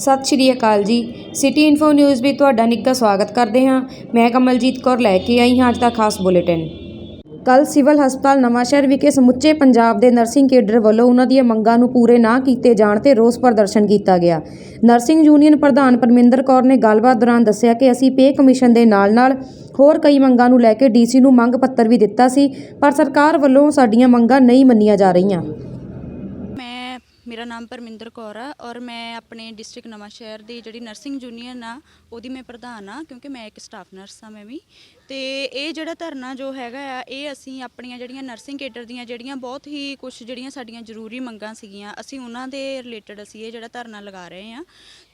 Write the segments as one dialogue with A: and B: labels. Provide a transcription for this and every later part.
A: ਸਤਿ ਸ਼੍ਰੀ ਅਕਾਲ ਜੀ। City info news ਵਿੱਚ ਤੁਹਾਡਾ ਨਿੱਘਾ ਸਵਾਗਤ ਕਰਦੇ ਹਾਂ। ਮੈਂ ਕਮਲਜੀਤ ਕੌਰ ਲੈ ਕੇ ਆਈ ਹਾਂ ਅੱਜ ਦਾ ਖਾਸ ਬੁਲੇਟਿਨ। ਕੱਲ ਸਿਵਲ ਹਸਪਤਾਲ ਨਵਾਂਸ਼ਹਿਰ ਵਿਖੇ ਸਮੁੱਚੇ ਪੰਜਾਬ ਦੇ ਨਰਸਿੰਗ ਕੇਡਰ ਵੱਲੋਂ ਉਹਨਾਂ ਦੀਆਂ ਮੰਗਾਂ ਨੂੰ ਪੂਰੇ ਨਾ ਕੀਤੇ ਜਾਣ ਤੇ ਰੋਸ ਪ੍ਰਦਰਸ਼ਨ ਕੀਤਾ ਗਿਆ। ਨਰਸਿੰਗ ਯੂਨੀਅਨ ਪ੍ਰਧਾਨ ਪਰਮਿੰਦਰ ਕੌਰ ਨੇ ਗੱਲਬਾਤ ਦੌਰਾਨ ਦੱਸਿਆ ਕਿ ਅਸੀਂ ਪੇ ਕਮਿਸ਼ਨ ਦੇ ਨਾਲ-ਨਾਲ ਹੋਰ ਕਈ ਮੰਗਾਂ ਨੂੰ ਲੈ ਕੇ ਡੀਸੀ ਨੂੰ ਮੰਗ ਪੱਤਰ ਵੀ ਦਿੱਤਾ ਸੀ, ਪਰ ਸਰਕਾਰ ਵੱਲੋਂ ਸਾਡੀਆਂ ਮੰਗਾਂ ਨਹੀਂ ਮੰਨੀਆਂ ਜਾ ਰਹੀਆਂ।
B: ਮੇਰਾ ਨਾਮ ਪਰਮਿੰਦਰ ਕੌਰ ਆ ਔਰ ਮੈਂ ਆਪਣੇ ਡਿਸਟ੍ਰਿਕਟ ਨਵਾਂ ਸ਼ਹਿਰ ਦੀ ਜਿਹੜੀ ਨਰਸਿੰਗ ਯੂਨੀਅਨ ਆ, ਉਹਦੀ ਮੈਂ ਪ੍ਰਧਾਨ ਆ ਕਿਉਂਕਿ ਮੈਂ ਇੱਕ ਸਟਾਫ ਨਰਸ ਆ ਮੈਂ ਵੀ। ਤੇ ਇਹ ਜਿਹੜਾ ਧਰਨਾ ਜੋ ਹੈਗਾ ਆ, ਇਹ ਅਸੀਂ ਆਪਣੀਆਂ ਜਿਹੜੀਆਂ ਨਰਸਿੰਗ ਕੇਡਰ ਦੀਆਂ ਜਿਹੜੀਆਂ ਬਹੁਤ ਹੀ ਕੁਝ ਜਿਹੜੀਆਂ ਸਾਡੀਆਂ ਜ਼ਰੂਰੀ ਮੰਗਾਂ ਸੀਗੀਆਂ, ਅਸੀਂ ਉਹਨਾਂ ਦੇ ਰਿਲੇਟਡ ਅਸੀਂ ਇਹ ਜਿਹੜਾ ਧਰਨਾ ਲਗਾ ਰਹੇ ਆ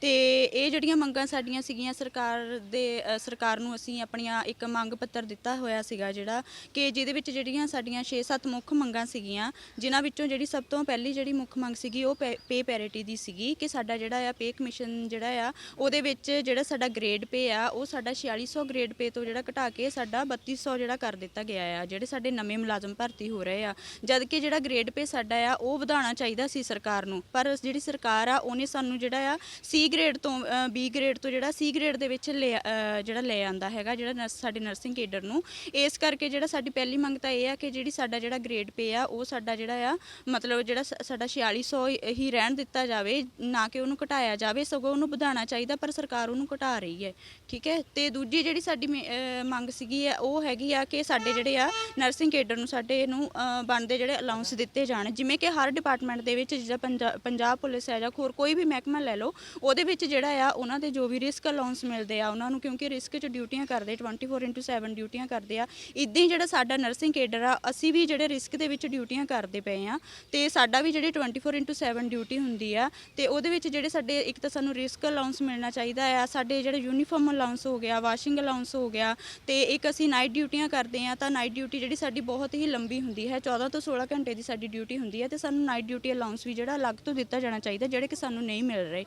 B: ਤੇ ਇਹ ਜਿਹੜੀਆਂ ਮੰਗਾਂ ਸਾਡੀਆਂ ਸੀਗੀਆਂ, ਸਰਕਾਰ ਦੇ ਸਰਕਾਰ ਨੂੰ ਅਸੀਂ ਆਪਣੀਆਂ ਇੱਕ ਮੰਗ ਪੱਤਰ ਦਿੱਤਾ ਹੋਇਆ ਸੀਗਾ ਜਿਹੜਾ ਕਿ ਜਿਹਦੇ ਵਿੱਚ ਜਿਹੜੀਆਂ ਸਾਡੀਆਂ 6-7 ਮੁੱਖ ਮੰਗਾਂ ਸੀਗੀਆਂ, ਜਿਨ੍ਹਾਂ ਵਿੱਚੋਂ ਜਿਹੜੀ ਸਭ ਤੋਂ ਪਹਿਲੀ ਜਿਹੜੀ ਮੁੱਖ ਮੰਗ ਸੀਗੀ ਉਹ ਪੇ ਪੈਰਿਟੀ ਦੀ ਸੀਗੀ ਕਿ ਸਾਡਾ ਜਿਹੜਾ ਆ ਪੇ ਕਮਿਸ਼ਨ ਜਿਹੜਾ ਆ, ਉਹਦੇ ਵਿੱਚ ਜਿਹੜਾ ਸਾਡਾ ਗ੍ਰੇਡ ਪੇ ਆ, ਉਹ ਸਾਡਾ 4600 ਗ੍ਰੇਡ ਪੇ ਤੋਂ ਜਿਹੜਾ ਘਟਾ ਕੇ ਸਾਡਾ 3200 ਜਿਹੜਾ ਕਰ ਦਿੱਤਾ ਗਿਆ ਆ, ਜਿਹੜੇ ਸਾਡੇ ਨਵੇਂ ਮੁਲਾਜ਼ਮ ਭਰਤੀ ਹੋ ਰਹੇ ਆ। ਜਦ ਕਿ ਜਿਹੜਾ ਗ੍ਰੇਡ ਪੇ ਸਾਡਾ ਆ, ਉਹ ਵਧਾਉਣਾ ਚਾਹੀਦਾ ਸੀ ਸਰਕਾਰ ਨੂੰ। ਪਰ ਜਿਹੜੀ ਸਰਕਾਰ ਆ, ਉਹਨੇ ਸਾਨੂੰ ਜਿਹੜਾ ਆ ਸੀ ਗ੍ਰੇਡ ਤੋਂ ਬੀ ਗ੍ਰੇਡ ਤੋਂ ਜਿਹੜਾ ਸੀ ਗ੍ਰੇਡ ਦੇ ਵਿੱਚ ਲੈ ਜਿਹੜਾ ਲੈ ਆਂਦਾ ਹੈਗਾ, ਜਿਹੜਾ ਨਰਸ ਸਾਡੇ ਨਰਸਿੰਗ ਕੇਡਰ ਨੂੰ, ਇਸ ਕਰਕੇ ਜਿਹੜਾ ਸਾਡੀ ਪਹਿਲੀ ਮੰਗ ਤਾਂ ਇਹ ਆ ਕਿ ਜਿਹੜੀ ਸਾਡਾ ਜਿਹੜਾ ਗ੍ਰੇਡ ਪੇ ਆ, ਉਹ ਸਾਡਾ ਜਿਹੜਾ ਆ, ਮਤਲਬ ਜਿਹੜਾ ਸ- ਸਾਡਾ 4600 ਹੀ ਰਹਿਣ ਦਿੱਤਾ ਜਾਵੇ, ਨਾ ਕਿ ਉਹਨੂੰ ਘਟਾਇਆ ਜਾਵੇ, ਸਗੋਂ ਉਹਨੂੰ ਵਧਾਉਣਾ ਚਾਹੀਦਾ, ਪਰ ਸਰਕਾਰ ਉਹਨੂੰ ਘਟਾ ਰਹੀ ਹੈ। ਠੀਕ ਹੈ? ਤੇ ਦੂਜੀ ਜਿਹੜੀ ਸਾਡੀ ਮੇ- ਮੰਗ ਸੀਗੀ ਆ ਉਹ ਹੈਗੀ ਆ ਕਿ ਸਾਡੇ ਜਿਹੜੇ ਆ ਨਰਸਿੰਗ ਕੇਡਰ ਨੂੰ ਸਾਡੇ ਨੂੰ ਅ, ਬਣਦੇ ਜਿਹੜੇ ਅਲਾਉਂਸ ਦਿੱਤੇ ਜਾਣ। ਜਿਵੇਂ ਕਿ ਹਰ ਡਿਪਾਰਟਮੈਂਟ ਦੇ ਵਿੱਚ ਜਿਹੜਾ ਪੰਜਾ- ਪੰਜਾਬ ਪੁਲਿਸ ਹੈ ਜਾਂ ਹੋਰ ਕੋਈ ਵੀ ਮਹਿਕਮਾ ਲੈ ਲਓ ਉਹਦੇ ਵਿੱਚ ਜਿਹੜਾ ਆ ਉਹਨਾਂ ਦੇ ਜੋ ਵੀ ਰਿਸਕ ਅਲਾਉਂਸ ਮਿਲਦੇ ਆ ਉਹਨਾਂ ਨੂੰ ਕਿਉਂਕਿ ਰਿਸਕ 'ਚ ਡਿਊਟੀਆਂ ਕਰਦੇ 24/7 ਡਿਊਟੀਆਂ ਕਰਦੇ ਆ। ਇਦਾਂ ਹੀ ਜਿਹੜਾ ਸਾਡਾ ਨਰਸਿੰਗ ਕੇਡਰ ਆ ਅਸੀਂ ਵੀ ਜਿਹੜੇ ਰਿਸਕ ਦੇ ਵਿੱਚ ਡਿਊਟੀਆਂ ਕਰਦੇ ਪਏ ਆ। ਤੇ ਸਾਡਾ ਵੀ ਜਿਹੜੀ 24/7 ਡਿਊਟੀ ਹੁੰਦੀ ਆ ਤੇ ਉਹਦੇ ਵਿੱਚ ਜਿਹੜੇ ਸਾਡੇ ਇੱਕ ਤਾਂ ਸਾਨੂੰ ਰਿਸਕ ਅਲਾਉਂਸ ਮਿਲਣਾ ਚਾਹੀਦਾ ਆ। ਸਾਡੇ ਜਿਹੜੇ ਯੂਨੀਫਾਰਮ ਅਲਾਉਂਸ ਹੋ ਗਿਆ ਵਾਸ਼ਿੰਗ ਅਲਾਉਂਸ ਹੋ ਗਿਆ ਤੇ ਇੱਕ ਅਸੀਂ ਨਾਈਟ ਡਿਊਟੀਆਂ ਕਰਦੇ ਆ ਤਾਂ ਨਾਈਟ ਡਿਊਟੀ ਜਿਹੜੀ ਸਾਡੀ ਬਹੁਤ ਹੀ ਲੰਬੀ ਹੁੰਦੀ ਹੈ 14 ਤੋਂ 16 ਘੰਟੇ ਦੀ ਸਾਡੀ ਡਿਊਟੀ ਹੁੰਦੀ ਹੈ ਤੇ ਸਾਨੂੰ ਨਾਈਟ ਡਿਊਟੀ ਅਲਾਉਂਸ ਵੀ ਜਿਹੜਾ ਅਲੱਗ ਤੋਂ ਦਿੱਤਾ ਜਾਣਾ ਚਾਹੀਦਾ ਜਿਹੜੇ ਕਿ ਸਾਨੂੰ ਨਹੀਂ ਮਿਲ ਰਹੇ।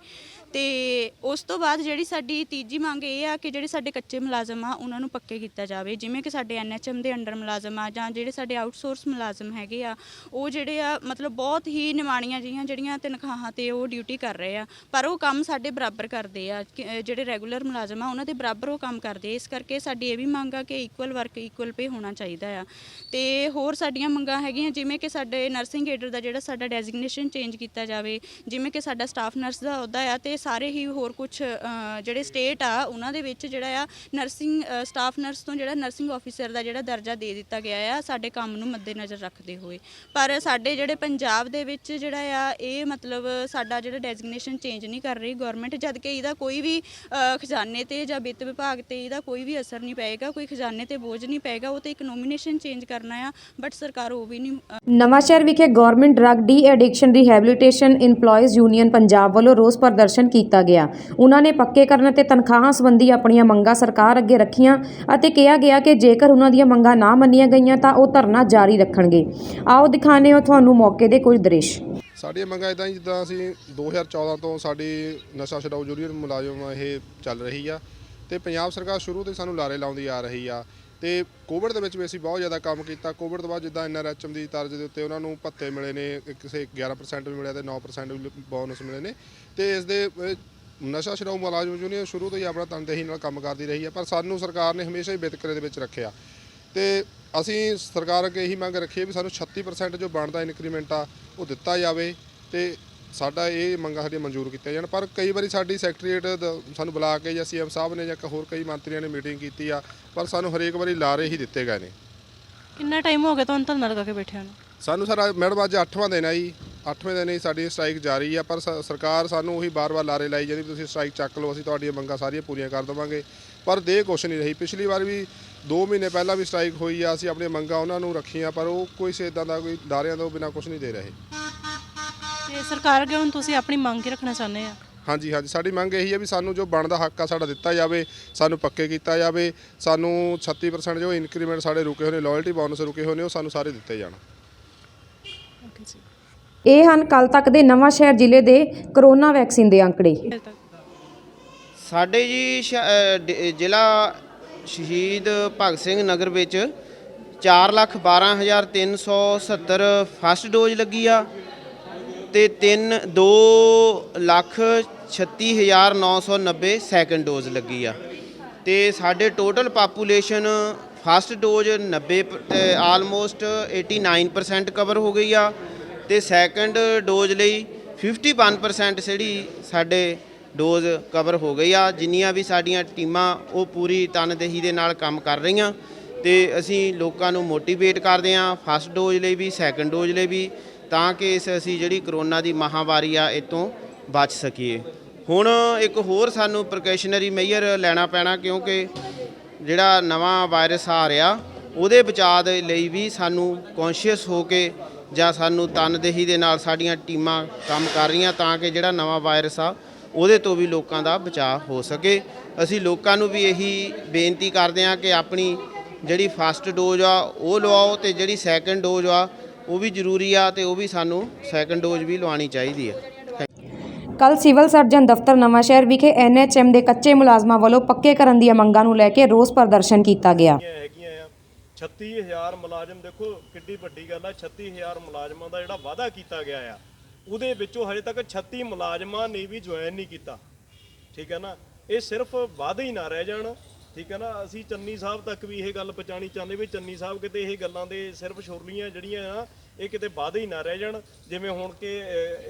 B: ਤੇ ਉਸ ਤੋਂ ਬਾਅਦ ਜਿਹੜੀ ਸਾਡੀ ਤੀਜੀ ਮੰਗ ਇਹ ਆ ਕਿ ਜਿਹੜੇ ਸਾਡੇ ਕੱਚੇ ਮੁਲਾਜ਼ਮ ਆ ਉਹਨਾਂ ਨੂੰ ਪੱਕੇ ਕੀਤਾ ਜਾਵੇ। ਜਿਵੇਂ ਕਿ ਸਾਡੇ ਐਨਐਚਐਮ ਦੇ ਅੰਡਰ ਮੁਲਾਜ਼ਮ ਆ ਜਾਂ ਜਿਹੜੇ ਸਾਡੇ ਆਊਟਸੋਰਸ ਮੁਲਾਜ਼ਮ ਹੈਗੇ ਆ ਉਹ ਜਿਹੜੇ ਆ ਮਤਲਬ ਬਹੁਤ ਹੀ ਨਿਮਾਣੀਆਂ ਜਿਹੀਆਂ ਜਿਹੜੀਆਂ ਤਨਖਾਹਾਂ ਤੇ ਉਹ ਡਿਊਟੀ ਕਰ ਰਹੇ ਆ। ਪਰ ਉਹ ਕੰਮ ਸਾਡੇ ਬਰਾਬਰ ਕਰਦੇ ਆ ਕਿ, ਜਿਹੜੇ ਰੈਗੂਲਰ ਮੁਲਾਜ਼ਮ ਆ ਉਹਨਾਂ ਦੇ ਬਰਾਬਰ ਉਹ ਕੰਮ ਕਰਦੇ ਇਸ ਕਰਕੇ ਸਾਡੀ ਇਹ ਵੀ ਮੰਗ ਆ ਕਿ ਇਕੁਅਲ ਵਰਕ ਇਕੁਅਲ ਪੇ ਹੋਣਾ ਚਾਹੀਦਾ ਆ। ਤੇ ਹੋਰ ਸਾਡੀਆਂ ਮੰਗਾਂ ਹੈਗੀਆਂ, ਜਿਵੇਂ ਕਿ ਸਾਡੇ ਨਰਸਿੰਗ ਏਡਰ ਦਾ ਜਿਹੜਾ ਸਾਡਾ ਡੈਜ਼ਿਗਨੇਸ਼ਨ ਚੇਂਜ ਕੀਤਾ ਜਾਵੇ, ਜਿਵੇਂ ਕਿ ਸਾਡਾ ਸਟਾਫ ਨਰਸ ਦਾ ਅਹੁਦਾ ਆ, ਤੇ ਸਾਰੇ ਹੀ ਹੋਰ ਕੁਝ ਜਿਹੜੇ ਸਟੇਟ ਆ, ਉਹਨਾਂ ਦੇ ਵਿੱਚ ਜਿਹੜਾ ਆ ਨਰਸਿੰਗ ਸਟਾਫ ਨਰਸ ਤੋਂ ਜਿਹੜਾ ਨਰਸਿੰਗ ਆਫੀਸਰ ਦਾ ਜਿਹੜਾ ਦਰਜਾ ਦੇ ਦਿੱਤਾ ਗਿਆ ਆ, ਸਾਡੇ ਕੰਮ ਨੂੰ ਮੱਦੇਨਜ਼ਰ ਰੱਖਦੇ ਹੋਏ। ਪਰ ਸਾਡੇ ਜਿਹੜੇ ਪੰਜਾਬ ਦੇ ਵਿੱਚ ਜਿਹੜਾ ਆ, ਇਹ ਮਤਲਬ ਸਾਡਾ ਜਿਹੜਾ ਡੈਜ਼ਿਗਨੇਸ਼ਨ ਚੇਂਜ ਨਹੀਂ ਕਰ ਰਹੀ ਗਵਰਨਮੈਂਟ ਜਦ ਕਿ ਇਹਦਾ ਕੋਈ ਵੀ ਖਜ਼ਾਨੇ ਤੇ ਜਾਂ ਵਿੱਤ ਵਿਭਾਗ ਤੇ ਇਹਦਾ ਕੋਈ ਵੀ ਅਸਰ ਨਹੀਂ ਪਏਗਾ ਕੋਈ ਖਜ਼ਾਨੇ ਤੇ ਬੋਝ ਨਹੀਂ ਪਏਗਾ ਉਹ ਤੇ ਇੱਕ ਨੋਮੀਨੇਸ਼ਨ ਚੇਂਜ ਕਰਨਾ ਆ ਬਟ ਸਰਕਾਰ ਉਹ ਵੀ ਨਹੀਂ
A: ਨਵਾਂਸ਼ਹਿਰ ਵਿਖੇ government drug de addiction rehabilitation EMPLOYEES union Punjab ਵੱਲੋਂ ਰੋਸ ਪ੍ਰਦਰਸ਼ਨ ਕੀਤਾ ਗਿਆ। ਉਹਨਾਂ ਨੇ ਪੱਕੇ ਕਰਨ ਅਤੇ ਤਨਖਾਹਾਂ ਸੰਬੰਧੀ ਆਪਣੀਆਂ ਮੰਗਾਂ ਸਰਕਾਰ ਅੱਗੇ ਰੱਖੀਆਂ ਅਤੇ ਕਿਹਾ ਗਿਆ ਕਿ ਜੇਕਰ ਉਹਨਾਂ ਦੀਆਂ ਮੰਗਾਂ ਨਾ ਮੰਨੀਆਂ ਗਈਆਂ ਤਾਂ ਉਹ ਧਰਨਾ ਜਾਰੀ ਰੱਖਣਗੇ। ਆਓ ਦਿਖਾਣੇ ਹੋ ਤੁਹਾਨੂੰ ਮੌਕੇ ਦੇ ਕੁਝ ਦ੍ਰਿਸ਼।
C: ਸਾਡੀਆਂ ਮੰਗਾਂ ਇਦਾਂ ਜਿੱਦਾਂ ਅਸੀਂ 2014 ਤੋਂ ਸਾਡੀ ਨਸ਼ਾ ਛਡਾਊ ਯੂਨੀਅਨ ਮੁਲਾਜ਼ਮ ਇਹ ਚੱਲ ਰਹੀ ਆ। ਤੇ ਪੰਜਾਬ ਸਰਕਾਰ ਸ਼ੁਰੂ ਤੋਂ ਹੀ ਸਾਨੂੰ ਲਾਰੇ ਲਾਉਂਦੀ ਆ ਰਹੀ ਆ। ਤੇ ਕੋਵਿਡ ਦੇ ਵਿੱਚ ਵੀ ਅਸੀਂ ਬਹੁਤ ਜ਼ਿਆਦਾ ਕੰਮ ਕੀਤਾ। ਕੋਵਿਡ ਤੋਂ ਬਾਅਦ ਜਿੱਦਾਂ ਐਨਆਰਐਚਐਮ ਦੀ ਤਰਜ਼ ਦੇ ਉੱਤੇ ਉਹਨਾਂ ਨੂੰ ਭੱਤੇ ਮਿਲੇ ਨੇ ਕਿਸੇ 11% ਵੀ ਮਿਲਿਆ ਤੇ 9% ਵੀ ਬੋਨਸ ਮਿਲੇ ਨੇ। ਤੇ ਇਸ ਦੇ ਨਸ਼ਾ ਛਡਾਊ ਮੁਲਾਜ਼ਮ ਯੂਨੀਅਨ ਸ਼ੁਰੂ ਤੋਂ ਹੀ ਆਪਣਾ ਤਨਦੇਹੀ ਨਾਲ ਕੰਮ ਕਰਦੀ ਰਹੀ ਹੈ ਪਰ ਸਾਨੂੰ ਸਰਕਾਰ ਨੇ ਹਮੇਸ਼ਾ ਹੀ ਵਿਤਕਰੇ ਦੇ ਵਿੱਚ ਰੱਖਿਆ। ਤੇ ਅਸੀਂ ਸਰਕਾਰ ਅੱਗੇ ਇਹੀ ਮੰਗ ਰੱਖੀ ਹੈ ਵੀ ਸਾਨੂੰ 36% ਜੋ ਬਣਦਾ ਇਨਕਰੀਮੈਂਟ ਆ, ਉਹ ਦਿੱਤਾ ਜਾਵੇ। ਤੇ ਸਾਡਾ ਇਹ ਮੰਗਾਂ ਸਾਡੀਆਂ ਮਨਜ਼ੂਰ ਕੀਤੀਆਂ ਜਾਣ ਪਰ ਕਈ ਵਾਰੀ ਸਾਡੀ ਸੈਕਟਰੀਏਟ ਸਾਨੂੰ ਬੁਲਾ ਕੇ ਜਾਂ ਸੀਐਮ ਸਾਹਿਬ ਨੇ ਜਾਂ ਹੋਰ ਕਈ ਮੰਤਰੀਆਂ ਨੇ ਮੀਟਿੰਗ ਕੀਤੀ ਆ ਪਰ ਸਾਨੂੰ ਹਰੇਕ ਵਾਰੀ ਲਾਰੇ ਹੀ ਦਿੱਤੇ ਗਏ ਨੇ।
D: ਕਿੰਨਾ ਟਾਈਮ ਹੋ ਗਿਆ ਤੁਹਾਨੂੰ ਧਰਨਾ ਲਗਾ ਕੇ ਬੈਠਿਆਂ ਨੂੰ?
C: ਸਾਨੂੰ ਸਰ ਮੈਡਮ ਅੱਜ 8ਵਾਂ ਦਿਨ ਆ ਜੀ 8ਵੇਂ ਦਿਨ ਹੀ ਸਾਡੀ ਸਟ੍ਰਾਈਕ ਜਾਰੀ ਆ ਪਰ ਸਰਕਾਰ ਸਾਨੂੰ ਉਹੀ ਬਾਰ-ਬਾਰ ਲਾਰੇ ਲਾਈ ਜਾਂਦੀ ਤੁਸੀਂ ਸਟ੍ਰਾਈਕ ਚੱਕ ਲਓ ਅਸੀਂ ਤੁਹਾਡੀਆਂ ਮੰਗਾਂ ਸਾਰੀਆਂ ਪੂਰੀਆਂ ਕਰ ਦੇਵਾਂਗੇ। ਪਰ ਦੇ ਕੁਛ ਨਹੀਂ ਰਹੀ ਪਿਛਲੀ ਵਾਰ ਵੀ 2 ਮਹੀਨੇ ਪਹਿਲਾਂ ਵੀ ਸਟ੍ਰਾਈਕ ਹੋਈ ਆ ਅਸੀਂ ਆਪਣੀਆਂ ਮੰਗਾਂ ਉਹਨਾਂ ਨੂੰ ਰੱਖੀਆਂ ਪਰ ਉਹ ਕੋਈ ਸੇ ਇਦਾਂ ਦਾ ਕੋਈ ਦਾਰਿਆਂ ਤੋਂ ਬਿਨਾਂ ਕੁਛ ਨਹੀਂ ਦੇ ਰਹੇ।
D: ਤੇ ਸਰਕਾਰ ਅੱਗੇ ਹੁਣ ਤੁਸੀਂ ਆਪਣੀ ਮੰਗ ਹੀ ਰੱਖਣਾ ਚਾਹੁੰਦੇ ਆ?
C: ਹਾਂਜੀ ਹਾਂਜੀ। ਸਾਡੀ ਮੰਗ ਇਹੀ ਹੈ ਵੀ ਸਾਨੂੰ ਜੋ ਬਣਦਾ ਹੱਕ ਆ ਸਾਡਾ ਦਿੱਤਾ ਜਾਵੇ ਸਾਨੂੰ ਪੱਕੇ ਕੀਤਾ ਜਾਵੇ ਸਾਨੂੰ 36% ਜੋ ਇਨਕਰੀਮੈਂਟ ਸਾਡੇ ਰੁਕੇ ਹੋਏ ਨੇ ਲਾਇਲਟੀ ਬੋਨਸ ਰੁਕੇ ਹੋਏ ਨੇ ਉਹ ਸਾਨੂੰ ਸਾਰੇ ਦਿੱਤੇ ਜਾਣ।
D: ਓਕੇ ਜੀ।
A: ਇਹ ਹਨ ਕੱਲ ਤੱਕ ਦੇ ਨਵਾਂ ਸ਼ਹਿਰ ਜ਼ਿਲ੍ਹੇ ਦੇ ਕਰੋਨਾ ਵੈਕਸੀਨ ਦੇ ਅੰਕੜੇ।
D: ਤੱਕ।
E: ਸਾਡੇ ਜੀ ਸ਼- ਅ, ਡ- ਜ਼ਿਲ੍ਹਾ ਸ਼ਹੀਦ ਭਗਤ ਸਿੰਘ ਨਗਰ ਵਿੱਚ 412370 ਫਸਟ ਡੋਜ਼ ਲੱਗੀ ਆ। ਤੇ 3 2 ਲੱਖ 36990 ਸੈਕੰਡ ਡੋਜ਼ ਲੱਗੀ ਆ। ਤੇ ਸਾਡੇ total population first dose 90 almost 89% cover ਹੋ ਗਈ ਆ। ਤੇ ਸੈਕੰਡ ਡੋਜ਼ ਲਈ 51% ਜਿਹੜੀ ਸਾਡੇ ਡੋਜ਼ ਕਵਰ ਹੋ ਗਈ ਆ। ਜਿੰਨੀਆਂ ਵੀ ਸਾਡੀਆਂ ਟੀਮਾਂ ਉਹ ਪੂਰੀ ਤਨਦੇਹੀ ਦੇ ਨਾਲ ਕੰਮ ਕਰ ਰਹੀਆਂ। ਤੇ ਅਸੀਂ ਲੋਕਾਂ ਨੂੰ ਮੋਟੀਵੇਟ ਕਰਦੇ ਆ। ਫਸਟ ਡੋਜ਼ ਲਈ ਵੀ ਸੈਕੰਡ ਡੋਜ਼ ਲਈ ਵੀ। ਤਾਂ ਕਿ ਇਸ ਅਸੀਂ ਜਿਹੜੀ ਕਰੋਨਾ ਦੀ ਮਹਾਮਾਰੀ ਆ ਇਹ ਤੋਂ ਬਚ ਸਕੀਏ। ਹੁਣ ਇੱਕ ਹੋਰ ਸਾਨੂੰ ਪ੍ਰੀਕਾਸ਼ਨਰੀ ਮੇਜਰ ਲੈਣਾ ਪੈਣਾ, ਕਿਉਂਕਿ ਜਿਹੜਾ ਨਵਾਂ ਵਾਇਰਸ ਆ ਰਿਹਾ, ਉਹਦੇ ਬਚਾਅ ਦੇ ਲਈ ਵੀ ਸਾਨੂੰ ਕੌਨਸ਼ੀਅਸ ਹੋ ਕੇ ਜਾਂ ਸਾਨੂੰ ਤਨਦੇਹੀ ਦੇ ਨਾਲ ਸਾਡੀਆਂ ਟੀਮਾਂ ਕੰਮ ਕਰ ਰਹੀਆਂ ਤਾਂ ਕਿ ਜਿਹੜਾ ਨਵਾਂ ਵਾਇਰਸ ਆ, ਉਹਦੇ ਤੋਂ ਵੀ ਲੋਕਾਂ ਦਾ ਬਚਾਅ ਹੋ ਸਕੇ। ਅਸੀਂ ਲੋਕਾਂ ਨੂੰ ਵੀ ਇਹੀ ਬੇਨਤੀ ਕਰਦੇ ਹਾਂ ਕਿ ਆਪਣੀ ਜਿਹੜੀ ਫਸਟ ਡੋਜ਼ ਆ, ਉਹ ਲਵਾਓ ਤੇ ਜਿਹੜੀ ਸੈਕੰਡ ਡੋਜ਼ ਆ ਉਹ ਵੀ ਜ਼ਰੂਰੀ ਆ ਤੇ ਉਹ ਵੀ ਸਾਨੂੰ ਸੈਕੰਡ ਡੋਜ਼ ਵੀ ਲਵਾਉਣੀ ਚਾਹੀਦੀ ਹੈ
A: ਕੱਲ ਸਿਵਲ ਸਰਜਨ ਦਫ਼ਤਰ ਨਵਾਂਸ਼ਹਿਰ ਵਿਖੇ ਐਨਐਚਐਮ ਦੇ ਕੱਚੇ ਮੁਲਾਜ਼ਮਾਂ ਵੱਲੋਂ ਪੱਕੇ ਕਰਨ ਦੀਆਂ ਮੰਗਾਂ ਨੂੰ ਲੈ ਕੇ ਰੋਸ ਪ੍ਰਦਰਸ਼ਨ ਕੀਤਾ ਗਿਆ।
F: ਹੈਗੀਆਂ ਆ। 36000 ਮੁਲਾਜ਼ਮ ਦੇਖੋ ਕਿੱਡੀ ਵੱਡੀ ਗੱਲ ਆ 36000 ਮੁਲਾਜ਼ਮਾਂ ਦਾ ਜਿਹੜਾ ਵਾਅਦਾ ਕੀਤਾ ਗਿਆ ਆ ਉਹਦੇ ਵਿੱਚੋਂ ਹਜੇ ਤੱਕ 36 ਮੁਲਾਜ਼ਮਾਂ ਨੇ ਵੀ ਜੁਆਇਨ ਨਹੀਂ ਕੀਤਾ। ਠੀਕ ਹੈ ਨਾ? ਇਹ ਸਿਰਫ ਵਾਅਦੇ ਹੀ ਨਾ ਰਹਿ ਜਾਣ। ਠੀਕ ਹੈ ਨਾ? ਅਸੀਂ ਚੰਨੀ ਸਾਹਿਬ ਤੱਕ ਵੀ ਇਹ ਗੱਲ ਪਹੁੰਚਾਉਣੀ ਚਾਹੁੰਦੇ ਵੀ ਚੰਨੀ ਸਾਹਿਬ ਕਿਤੇ ਇਹ ਗੱਲਾਂ ਦੇ ਸਿਰਫ ਸ਼ੁਰਲੀਆਂ ਜਿਹੜੀਆਂ ਆ ਇਹ ਕਿਤੇ ਵਾਅਦੇ ਹੀ ਨਾ ਰਹਿ ਜਾਣ। ਜਿਵੇਂ ਹੁਣ ਕਿ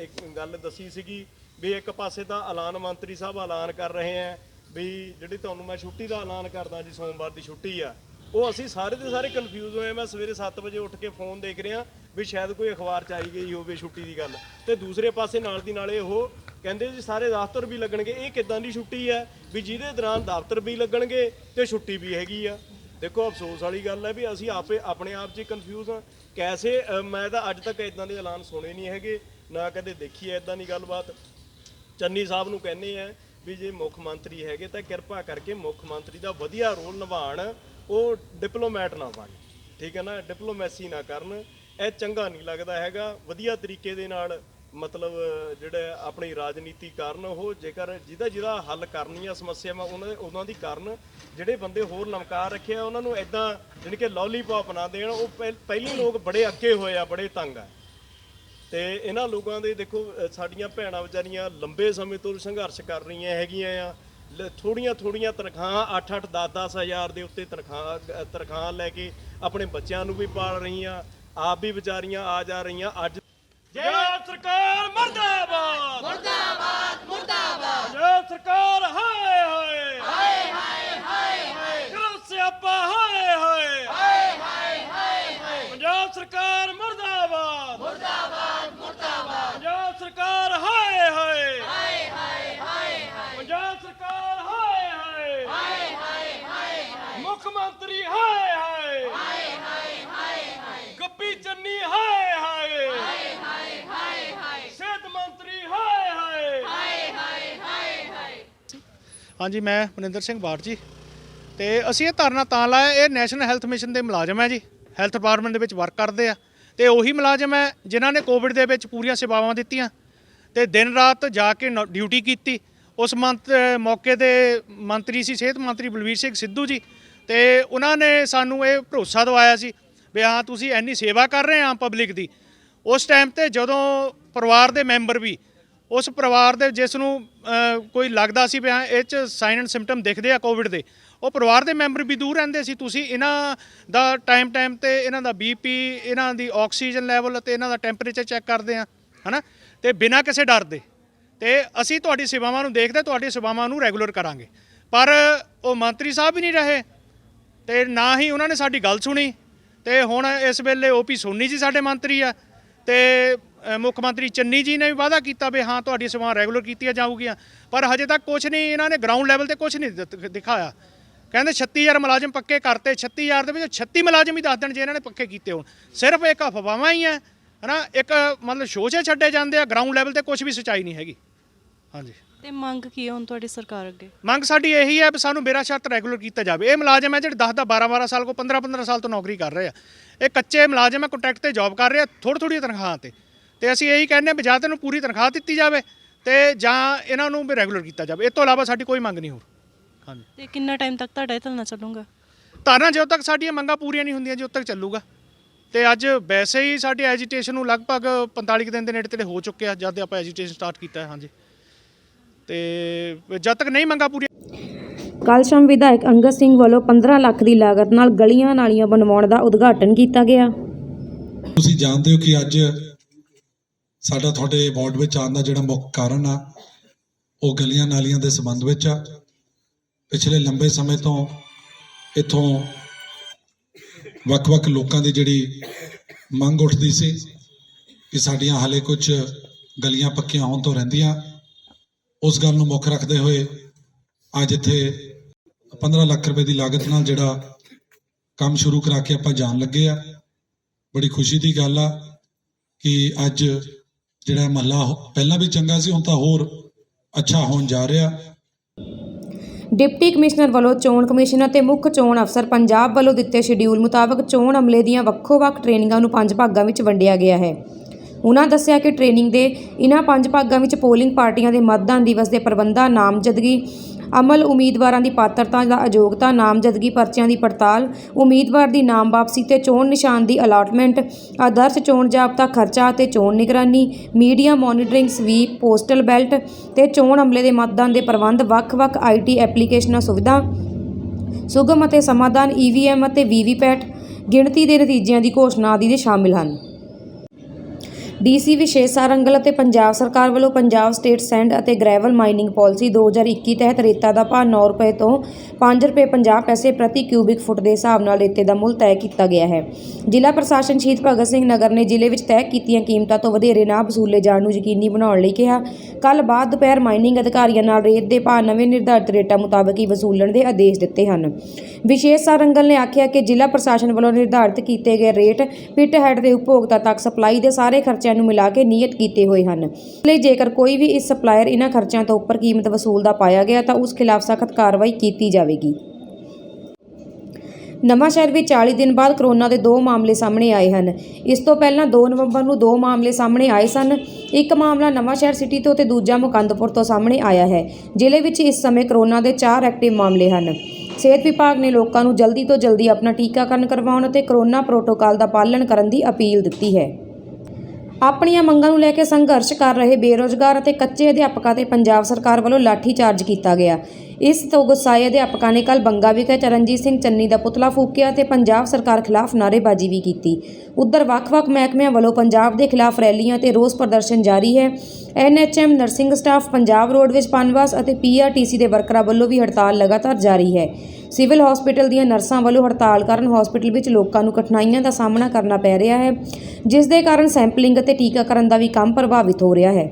F: ਇੱਕ ਗੱਲ ਦੱਸੀ ਸੀਗੀ ਵੀ ਇੱਕ ਪਾਸੇ ਤਾਂ ਐਲਾਨ ਮੰਤਰੀ ਸਾਹਿਬ ਐਲਾਨ ਕਰ ਰਹੇ ਆ ਵੀ ਜਿਹੜੀ ਤੁਹਾਨੂੰ ਮੈਂ ਛੁੱਟੀ ਦਾ ਐਲਾਨ ਕਰਦਾ ਜੀ, ਸੋਮਵਾਰ ਦੀ ਛੁੱਟੀ ਆ, ਉਹ ਅਸੀਂ ਸਾਰੇ ਦੇ ਸਾਰੇ ਕਨਫਿਊਜ਼ ਹੋਏ ਮੈਂ ਸਵੇਰੇ 7 ਵਜੇ ਉੱਠ ਕੇ ਫੋਨ ਦੇਖ ਰਿਹਾ ਵੀ ਸ਼ਾਇਦ ਕੋਈ ਅਖਬਾਰ ਚ ਆਈ ਗਈ ਹੋਵੇ ਛੁੱਟੀ ਦੀ ਗੱਲ। ਤੇ ਦੂਸਰੇ ਪਾਸੇ ਨਾਲ ਦੀ ਨਾਲੇ ਉਹ ਕਹਿੰਦੇ ਜੀ, ਸਾਰੇ ਦਫ਼ਤਰ ਵੀ ਲੱਗਣਗੇ। ਇਹ ਕਿਦਾਂ ਦੀ ਛੁੱਟੀ ਹੈ? ਵੀ ਜਿਹਦੇ ਦੌਰਾਨ ਦਫ਼ਤਰ ਵੀ ਲੱਗਣਗੇ ਤੇ ਛੁੱਟੀ ਵੀ ਹੈਗੀ ਆ। ਦੇਖੋ ਅਫਸੋਸ ਵਾਲੀ ਗੱਲ ਹੈ ਵੀ ਅਸੀਂ ਆਪੇ ਆਪਣੇ ਆਪ 'ਚ ਹੀ ਕਨਫਿਊਜ਼ ਹਾਂ। ਕੈਸੇ ਅ, ਮੈਂ ਤਾਂ ਅੱਜ ਤੱਕ ਇਦਾਂ ਦੇ ਐਲਾਨ ਸੁਣੇ ਨਹੀਂ ਹੈਗੇ ਨਾ ਕਦੇ ਦੇਖੀ ਹੈ ਇਦਾਂ ਦੀ ਗੱਲਬਾਤ। ਚੰਨੀ ਸਾਹਿਬ ਨੂੰ ਕਹਿੰਦੇ ਆ ਵੀ ਜੇ ਮੁੱਖ ਮੰਤਰੀ ਹੈਗੇ ਤਾਂ ਕਿਰਪਾ ਕਰਕੇ ਮੁੱਖ ਮੰਤਰੀ ਦਾ ਵਧੀਆ ਰੋਲ ਨਿਭਾਣ ਉਹ ਡਿਪਲੋਮੈਟ ਨਾ ਬਣ। ਠੀਕ ਹੈ ਨਾ? ਡਿਪਲੋਮੈਸੀ ਨਾ ਕਰਨ। ਇਹ ਚੰਗਾ ਨਹੀਂ ਲੱਗਦਾ ਹੈਗਾ। ਵਧੀਆ ਤਰੀਕੇ ਦੇ ਨਾਲ ਮਤਲਬ ਜਿਹੜਾ ਆਪਣੀ ਰਾਜਨੀਤੀ ਕਾਰਨ ਉਹ ਜੇਕਰ ਜਿਹਦਾ ਜਿਹਦਾ ਹੱਲ ਕਰਨੀਆਂ ਸਮੱਸਿਆਵਾਂ, ਉਹਨਾਂ ਦੇ ਉਹਨਾਂ ਦੀ ਕਾਰਨ ਜਿਹੜੇ ਬੰਦੇ ਹੋਰ ਲਮਕਾਰ ਰੱਖਿਆ ਉਹਨਾਂ ਨੂੰ ਐਦਾਂ ਜਾਣੀ ਕਿ ਲੋਲੀਪੌਪ ਨਾ ਦੇਣ, ਉਹ ਪਹਿ- ਪਹਿਲੀ ਲੋਕ ਬੜੇ ਅੱਕੇ ਹੋਏ ਆ, ਬੜੇ ਤੰਗ ਆ। ਤੇ ਇਹਨਾਂ ਲੋਕਾਂ ਦੇ ਦੇਖੋ ਸਾਡੀਆਂ ਭੈਣਾਂ ਵਿਚਾਰੀਆਂ ਲੰਬੇ ਸਮੇਂ ਤੋਂ ਸੰਘਰਸ਼ ਕਰ ਰਹੀਆਂ ਹੈਗੀਆਂ ਆ। ਥੋੜੀਆਂ ਥੋੜੀਆਂ ਤਨਖਾਹਾਂ 8-8 10-10 ਹਜ਼ਾਰ ਦੇ ਉੱਤੇ ਤਨਖਾਹ ਤਨਖਾਹ ਲੈ ਕੇ ਆਪਣੇ ਬੱਚਿਆਂ ਨੂੰ ਵੀ ਪਾਲ ਰਹੀਆਂ। ਆਪ ਵੀ ਵਿਚਾਰੀਆਂ ਆ ਜਾ ਰਹੀਆਂ। ਅੱਜ ਜੈ ਸਰਕਾਰ ਮਰਦਾਬਾਦ। ਮਰਦਾਬਾਦ ਮਰਦਾਬਾਦ। ਜੈ ਸਰਕਾਰ ਹਾਏ ਹਾਏ। ਹਾਏ ਹਾਏ ਹਾਏ ਕਰੋ ਸਿਆਪਾ ਹਾਏ ਹਾਏ ਹਾਏ ਹਾਏ। ਪੰਜਾਬ ਸਰਕਾਰ ਮਰਦਾਬਾਦ।
G: ਹਾਂਜੀ, ਮੈਂ ਮਨਿੰਦਰ ਸਿੰਘ ਬਾੜ ਜੀ। ਤੇ ਅਸੀਂ ਇਹ ਧਰਨਾ ਤਾਂ ਲਾਇਆ, ਇਹ ਨੈਸ਼ਨਲ ਹੈਲਥ ਮਿਸ਼ਨ ਦੇ ਮੁਲਾਜ਼ਮ ਹੈ ਜੀ। ਹੈਲਥ ਡਿਪਾਰਟਮੈਂਟ ਦੇ ਵਿੱਚ ਵਰਕ ਕਰਦੇ ਆ। ਤੇ ਉਹੀ ਮੁਲਾਜ਼ਮ ਹੈ ਜਿਨ੍ਹਾਂ ਨੇ ਕੋਵਿਡ ਦੇ ਵਿੱਚ ਪੂਰੀਆਂ ਸੇਵਾਵਾਂ ਦਿੱਤੀਆਂ। ਤੇ ਦਿਨ ਰਾਤ ਜਾ ਕੇ ਨੌ- ਡਿਊਟੀ ਕੀਤੀ। ਉਸ ਮੰਤ ਮੌਕੇ ਦੇ ਮੰਤਰੀ ਸੀ, ਸਿਹਤ ਮੰਤਰੀ ਬਲਵੀਰ ਸਿੰਘ ਸਿੱਧੂ ਜੀ। ਤੇ ਉਹਨਾਂ ਨੇ ਸਾਨੂੰ ਇਹ ਭਰੋਸਾ ਦਵਾਇਆ ਸੀ ਵੀ ਹਾਂ, ਤੁਸੀਂ ਇੰਨੀ ਸੇਵਾ ਕਰ ਰਹੇ ਆ ਪਬਲਿਕ ਦੀ। ਉਸ ਟਾਈਮ ਤੇ ਜਦੋਂ ਪਰਿਵਾਰ ਦੇ ਮੈਂਬਰ ਵੀ ਉਸ ਪਰਿਵਾਰ ਦੇ ਜਿਸ ਨੂੰ ਕੋਈ ਲੱਗਦਾ ਸੀ ਵੀ ਹਾਂ, ਇਹ ਚ ਸਾਈਨ ਐਂਡ ਸਿੰਪਟਮ ਦਿਖਦੇ ਆ ਕੋਵਿਡ ਦੇ, ਉਹ ਪਰਿਵਾਰ ਦੇ ਮੈਂਬਰ ਵੀ ਦੂਰ ਰਹਿੰਦੇ ਸੀ। ਤੁਸੀਂ ਇਹਨਾਂ ਦਾ ਟਾਈਮ ਟਾਈਮ ਤੇ ਇਹਨਾਂ ਦਾ ਬੀਪੀ ਇਹਨਾਂ ਦੀ ਆਕਸੀਜਨ ਲੈਵਲ ਅਤੇ ਇਹਨਾਂ ਦਾ ਟੈਂਪਰੇਚਰ ਚੈੱਕ ਕਰਦੇ ਆ, ਹਨਾ? ਤੇ ਬਿਨਾਂ ਕਿਸੇ ਡਰ ਦੇ, ਤੇ ਅਸੀਂ ਤੁਹਾਡੀ ਸੇਵਾਵਾਂ ਨੂੰ ਦੇਖਦੇ, ਤੁਹਾਡੀ ਸੇਵਾਵਾਂ ਨੂੰ ਰੈਗੂਲਰ ਕਰਾਂਗੇ। ਪਰ ਉਹ ਮੰਤਰੀ ਸਾਹਿਬ ਵੀ ਨਹੀਂ ਰਹੇ, ਤੇ ਨਾ ਹੀ ਉਹਨਾਂ ਨੇ ਸਾਡੀ ਗੱਲ ਸੁਣੀ, ਤੇ ਹੁਣ ਇਸ ਵੇਲੇ ਓਪੀ ਸੋਨੀ ਜੀ ਸਾਡੇ ਮੰਤਰੀ ਆ, ਤੇ ਮੁੱਖ ਮੰਤਰੀ ਚੰਨੀ ਜੀ ਨੇ ਵੀ ਵਾਅਦਾ ਕੀਤਾ ਵੀ ਹਾਂ ਤੁਹਾਡੀ ਸੇਵਾਵਾਂ ਰੈਗੂਲਰ ਕੀਤੀਆਂ ਜਾਊਗੀਆਂ। ਪਰ ਹਜੇ ਤੱਕ ਕੁਝ ਨਹੀਂ ਇਹਨਾਂ ਨੇ ਗਰਾਊਂਡ ਲੈਵਲ ਤੇ ਕੁਝ ਨਹੀਂ ਦਿੱਤ- ਦਿਖਾਇਆ। ਕਹਿੰਦੇ 36000 ਮੁਲਾਜ਼ਮ ਪੱਕੇ ਕਰਤੇ 36000 ਦੇ ਵਿੱਚ 36 ਮੁਲਾਜ਼ਮ ਹੀ ਦੱਸ ਦੇਣ ਜੇ ਇਹਨਾਂ ਨੇ ਪੱਕੇ ਕੀਤੇ ਹੋਣ। ਸਿਰਫ ਇੱਕ ਅਫਵਾਹਾਂ ਹੀ ਹੈ ਹਨਾ? ਇੱਕ ਮਤਲਬ ਸ਼ੋਸ਼ੇ ਛੱਡੇ ਜਾਂਦੇ ਆ ਗਰਾਊਂਡ ਲੈਵਲ ਤੇ ਕੁਝ ਵੀ ਸੱਚਾਈ ਨਹੀਂ ਹੈਗੀ। ਹਾਂਜੀ।
D: ਤੇ ਮੰਗ ਕੀ ਹੈ ਹੁਣ ਤੁਹਾਡੀ ਸਰਕਾਰ ਅੱਗੇ?
G: ਮੰਗ ਸਾਡੀ ਇਹੀ ਹੈ ਵੀ ਸਾਨੂੰ ਮੇਰਾ ਸ਼ਰਤ ਰੈਗੂਲਰ ਕੀਤਾ ਜਾਵੇ। ਇਹ ਮੁਲਾਜ਼ਮ ਹੈ ਜਿਹੜੇ 10 10 12 12 ਸਾਲ ਕੋ 15 15 ਸਾਲ ਤੋਂ ਨੌਕਰੀ ਕਰ ਰਹੇ ਆ। ਇਹ ਕੱਚੇ ਮੁਲਾਜ਼ਮ ਹੈ ਕੰਟਰੈਕਟ ਤੇ ਜੌਬ ਕਰ ਰਹੇ ਆ ਥੋੜੀ ਥੋੜੀ ਤਨਖਾਹਾਂ ਤੇ। ਤੇ ਅਸੀਂ ਇਹੀ ਕਹਿੰਦੇ ਹਾਂ ਵੀ ਜਾਂ ਤੈਨੂੰ ਪੂਰੀ ਤਨਖਾਹ ਦਿੱਤੀ ਜਾਵੇ ਤੇ ਜਾਂ ਇਹਨਾਂ ਨੂੰ ਵੀ ਰੈਗੂਲਰ ਕੀਤਾ ਜਾਵੇ। ਇਸ ਤੋਂ ਇਲਾਵਾ ਸਾਡੀ ਕੋਈ ਮੰਗ ਨਹੀਂ ਹੋਰ। ਹਾਂਜੀ।
D: ਤੇ ਕਿੰਨਾ ਟਾਈਮ ਤੱਕ ਤੁਹਾਡਾ ਇਹ ਧਰਨਾ ਚੱਲੂਗਾ?
G: ਧਰਨਾ ਜਦੋਂ ਤੱਕ ਸਾਡੀਆਂ ਮੰਗਾਂ ਪੂਰੀਆਂ ਨਹੀਂ ਹੁੰਦੀਆਂ ਜਦੋਂ ਤੱਕ ਚੱਲੂਗਾ। ਤੇ ਅੱਜ ਵੈਸੇ ਹੀ ਸਾਡੀ ਐਜੀਟੇਸ਼ਨ ਨੂੰ ਲਗਭਗ 45 ਕੁ ਦਿਨ ਦੇ ਨੇੜੇ ਤੇੜੇ ਹੋ ਚੁੱਕਿਆ ਜਦ ਦੇ ਆਪਾਂ ਐਜੀਟੇਸ਼ਨ ਸਟਾਰਟ ਕੀਤਾ ਹੈ ਹਾਂਜੀ। ਤੇ ਜਦ ਤੱਕ ਨਹੀਂ ਮੰਗਾ ਪੂਰੀ
A: ਕੱਲ੍ਹ ਸ਼ਾਮ ਵਿਧਾਇਕ ਅੰਗਦ ਸਿੰਘ ਵੱਲੋਂ 15 ਲੱਖ ਦੀ ਲਾਗਤ ਨਾਲ ਗਲੀਆਂ ਨਾਲੀਆਂ ਬਣਵਾਉਣ ਦਾ ਉਦਘਾਟਨ ਕੀਤਾ ਗਿਆ।
H: ਤੁਸੀਂ ਜਾਣਦੇ ਹੋ ਕਿ ਅੱਜ ਸਾਡਾ ਤੁਹਾਡੇ ਵਾਰਡ ਵਿੱਚ ਆਉਣ ਦਾ ਜਿਹੜਾ ਮੁੱਖ ਕਾਰਨ ਆ, ਉਹ ਗਲੀਆਂ ਨਾਲੀਆਂ ਦੇ ਸੰਬੰਧ ਵਿੱਚ ਆ। ਪਿਛਲੇ ਲੰਬੇ ਸਮੇਂ ਤੋਂ ਇੱਥੋਂ ਵੱਖ-ਵੱਖ ਲੋਕਾਂ ਦੀ ਜਿਹੜੀ ਮੰਗ ਉੱਠਦੀ ਸੀ ਕਿ ਸਾਡੀਆਂ ਹਾਲੇ ਕੁਝ ਗਲੀਆਂ ਪੱਕੀਆਂ ਹੋਣ ਤੋਂ ਰਹਿੰਦੀਆਂ। ਉਸ ਗੱਲ ਨੂੰ ਮੁੱਖ ਰੱਖਦੇ ਹੋਏ ਅੱਜ ਇੱਥੇ 15 ਲੱਖ ਰੁਪਏ ਦੀ ਲਾਗਤ ਨਾਲ ਜਿਹੜਾ ਕੰਮ ਸ਼ੁਰੂ ਕਰਾ ਕੇ ਆਪਾਂ ਜਾਣ ਲੱਗੇ ਆ। ਬੜੀ ਖੁਸ਼ੀ ਦੀ ਗੱਲ ਆ ਕਿ ਅੱਜ ਜਿਹੜਾ ਮਹੱਲਾ ਪਹਿਲਾਂ ਵੀ ਚੰਗਾ ਸੀ, ਹੁਣ ਤਾਂ ਹੋਰ ਅੱਛਾ ਹੋਣ ਜਾ ਰਿਹਾ।
A: ਡਿਪਟੀ ਕਮਿਸ਼ਨਰ ਵੱਲੋਂ ਚੋਣ ਕਮਿਸ਼ਨ ਅਤੇ ਮੁੱਖ ਚੋਣ ਅਫਸਰ ਪੰਜਾਬ ਵੱਲੋਂ ਦਿੱਤੇ ਸ਼ਡਿਊਲ ਮੁਤਾਬਕ ਚੋਣ ਅਮਲੇ ਦੀਆਂ ਵੱਖੋ-ਵੱਖ ਟ੍ਰੇਨਿੰਗਾਂ ਨੂੰ ਪੰਜ ਭਾਗਾਂ ਵਿੱਚ ਵੰਡਿਆ ਗਿਆ ਹੈ। ਉਨ੍ਹਾਂ ਦੱਸਿਆ ਕਿ ਟ੍ਰੇਨਿੰਗ ਦੇ ਇਨ੍ਹਾਂ ਪੰਜ ਭਾਗਾਂ ਵਿੱਚ ਪੋਲਿੰਗ ਪਾਰਟੀਆਂ ਦੇ ਮਤਦਾਨ ਦਿਵਸ ਦੇ ਪ੍ਰਬੰਧਾਂ, ਨਾਮਜ਼ਦਗੀ ਅਮਲ ਉਮੀਦਵਾਰਾਂ ਦੀ ਪਾਤਰਤਾ ਦਾ ਅਯੋਗਤਾ, ਨਾਮਜ਼ਦਗੀ ਪਰਚਿਆਂ ਦੀ ਪੜਤਾਲ, ਉਮੀਦਵਾਰ ਦੀ ਨਾਮ ਵਾਪਸੀ ਤੇ ਚੋਣ ਨਿਸ਼ਾਨ ਦੀ ਅਲਾਟਮੈਂਟ ਆਦਰਸ਼ ਚੋਣ ਜਾਬਤਾ ਖਰਚਾ ਅਤੇ ਚੋਣ ਨਿਗਰਾਨੀ, media monitoring sweep, postal ballot ਤੇ ਚੋਣ ਅਮਲੇ ਦੇ ਮਤਦਾਨ ਦੇ ਪ੍ਰਬੰਧ, ਵੱਖ-ਵੱਖ ਆਈਟੀ ਐਪਲੀਕੇਸ਼ਨਾਂ ਸੁਵਿਧਾ, ਸੁਗਮ ਅਤੇ ਸਮਾਧਾਨ ਈਵੀਐਮ ਅਤੇ ਵੀਵੀਪੈਟ ਗਿਣਤੀ ਦੇ ਨਤੀਜਿਆਂ ਦੀ ਘੋਸ਼ਣਾ ਆਦਿ ਦੇ ਸ਼ਾਮਿਲ ਹਨ। ਡੀਸੀ ਵਿਸ਼ੇਸ਼ ਸਾਰੰਗਲ ਅਤੇ ਪੰਜਾਬ ਸਰਕਾਰ ਵੱਲੋਂ ਪੰਜਾਬ ਸਟੇਟ ਸੈਂਡ ਅਤੇ ਗ੍ਰੈਵਲ ਮਾਈਨਿੰਗ ਪਾਲਿਸੀ 2021 ਤਹਿਤ ਰੇਤਾ ਦਾ ਭਾਅ 9 ਰੁਪਏ ਤੋਂ 5 ਰੁਪਏ 50 ਪੈਸੇ ਪ੍ਰਤੀ ਕਿਊਬਿਕ ਫੁੱਟ ਦੇ ਹਿਸਾਬ ਨਾਲ ਰੇਤੇ ਦਾ ਮੁੱਲ ਤੈਅ ਕੀਤਾ ਗਿਆ ਹੈ। ਜ਼ਿਲ੍ਹਾ ਪ੍ਰਸ਼ਾਸਨ ਸ਼ਹੀਦ ਭਗਤ ਸਿੰਘ ਨਗਰ ਨੇ ਜ਼ਿਲ੍ਹੇ ਵਿੱਚ ਤੈਅ ਕੀਤੀਆਂ ਕੀਮਤਾਂ ਤੋਂ ਵਧੇਰੇ ਨਾ ਵਸੂਲੇ ਜਾਣ ਨੂੰ ਯਕੀਨੀ ਬਣਾਉਣ ਲਈ ਕਿਹਾ। ਕੱਲ ਬਾਅਦ ਦੁਪਹਿਰ ਮਾਈਨਿੰਗ ਅਧਿਕਾਰੀਆਂ ਨਾਲ ਰੇਤ ਦੇ ਭਾਅ ਨਵੇਂ ਨਿਰਧਾਰਿਤ ਰੇਟਾਂ ਮੁਤਾਬਕ ਹੀ ਵਸੂਲਣ ਦੇ ਆਦੇਸ਼ ਦਿੱਤੇ ਹਨ। ਵਿਸ਼ੇਸ਼ ਸਾਰੰਗਲ ਨੇ ਆਖਿਆ ਕਿ ਜ਼ਿਲ੍ਹਾ ਪ੍ਰਸ਼ਾਸਨ ਵੱਲੋਂ ਨਿਰਧਾਰਿਤ ਕੀਤੇ ਗਏ ਰੇਟ ਪਿੱਟ ਹੈਡ ਦੇ ਉਪਭੋਗਤਾ ਤੱਕ ਸਪਲਾਈ ਦੇ ਸਾਰੇ ਖਰਚੇ ਖਰਚਿਆਂ ਨੂੰ ਮਿਲਾ ਕੇ ਨਿਯਤ ਕੀਤੇ ਹੋਏ ਹਨ। ਇਸ ਲਈ ਜੇਕਰ ਕੋਈ ਵੀ ਇਸ ਸਪਲਾਇਰ ਇਹਨਾਂ ਖਰਚਿਆਂ ਤੋਂ ਉੱਪਰ ਕੀਮਤ ਵਸੂਲ ਦਾ ਪਾਇਆ ਗਿਆ, ਤਾਂ ਉਸ ਖਿਲਾਫ ਸਖਤ ਕਾਰਵਾਈ ਕੀਤੀ ਜਾਵੇਗੀ। ਨਵਾਂ ਸ਼ਹਿਰ ਵਿੱਚ 40 ਦਿਨ ਬਾਅਦ ਕਰੋਨਾ ਦੇ ਦੋ ਮਾਮਲੇ ਸਾਹਮਣੇ ਆਏ ਹਨ। ਇਸ ਤੋਂ ਪਹਿਲਾਂ 2 ਨਵੰਬਰ ਨੂੰ ਦੋ ਮਾਮਲੇ ਸਾਹਮਣੇ ਆਏ ਸਨ। ਇੱਕ ਮਾਮਲਾ ਨਵਾਂ ਸ਼ਹਿਰ ਸਿਟੀ ਤੋਂ ਤੇ ਦੂਜਾ ਮੁਕੰਦਪੁਰ ਤੋਂ ਸਾਹਮਣੇ ਆਇਆ ਹੈ, ਜ਼ਿਲ੍ਹੇ ਵਿੱਚ ਇਸ ਸਮੇਂ ਕਰੋਨਾ ਦੇ 4 ਐਕਟਿਵ ਮਾਮਲੇ ਹਨ। ਸਿਹਤ ਵਿਭਾਗ ਨੇ ਲੋਕਾਂ ਨੂੰ ਜਲਦੀ ਤੋਂ ਜਲਦੀ ਆਪਣਾ ਟੀਕਾਕਰਨ ਕਰਵਾਉਣ ਅਤੇ ਕਰੋਨਾ ਪ੍ਰੋਟੋਕਾਲ ਦਾ ਪਾਲਣ ਕਰਨ ਦੀ ਅਪੀਲ ਦਿੱਤੀ ਹੈ। ਆਪਣੀਆਂ ਮੰਗਾਂ ਨੂੰ ਲੈ ਕੇ ਸੰਘਰਸ਼ ਕਰ ਰਹੇ ਬੇਰੋਜ਼ਗਾਰ ਅਤੇ ਕੱਚੇ ਅਧਿਆਪਕਾਂ ਤੇ ਪੰਜਾਬ ਸਰਕਾਰ ਵੱਲੋਂ ਲਾਠੀਚਾਰਜ ਕੀਤਾ ਗਿਆ। ਇਸ ਤੋਂ ਗੁੱਸਾਏ ਅਧਿਆਪਕਾਂ ਨੇ ਕੱਲ ਬੰਗਾ ਵਿਖੇ ਚਰਨਜੀਤ ਸਿੰਘ ਚੰਨੀ ਦਾ ਪੁਤਲਾ ਫੂਕਿਆ ਤੇ ਪੰਜਾਬ ਸਰਕਾਰ ਖਿਲਾਫ ਨਾਅਰੇਬਾਜ਼ੀ ਵੀ ਕੀਤੀ। ਉਧਰ ਵੱਖ-ਵੱਖ ਮਹਿਕਮਿਆਂ ਵੱਲੋਂ ਪੰਜਾਬ ਦੇ ਖਿਲਾਫ ਰੈਲੀਆਂ ਤੇ ਰੋਸ ਪ੍ਰਦਰਸ਼ਨ ਜਾਰੀ ਹੈ। NHM nursing staff Punjab roadways ਪਨਵਾਸ ਅਤੇ ਪੀਆਰਟੀਸੀ ਦੇ ਵਰਕਰਾਂ ਵੱਲੋਂ ਵੀ ਹੜਤਾਲ ਲਗਾਤਾਰ ਜਾਰੀ ਹੈ। ਸਿਵਲ ਹਸਪੀਟਲ ਦੀਆਂ ਨਰਸਾਂ ਵੱਲੋਂ ਹੜਤਾਲ ਕਾਰਨ ਹਸਪੀਟਲ ਵਿੱਚ ਲੋਕਾਂ ਨੂੰ ਕਠਿਨਾਈਆਂ ਦਾ ਸਾਹਮਣਾ ਕਰਨਾ ਪੈ ਰਿਹਾ ਹੈ, ਜਿਸ ਦੇ ਕਾਰਨ ਸੈਂਪਲਿੰਗ ਅਤੇ ਟੀਕਾਕਰਨ ਦਾ ਵੀ ਕੰਮ ਪ੍ਰਭਾਵਿਤ ਹੋ ਰਿਹਾ ਹੈ।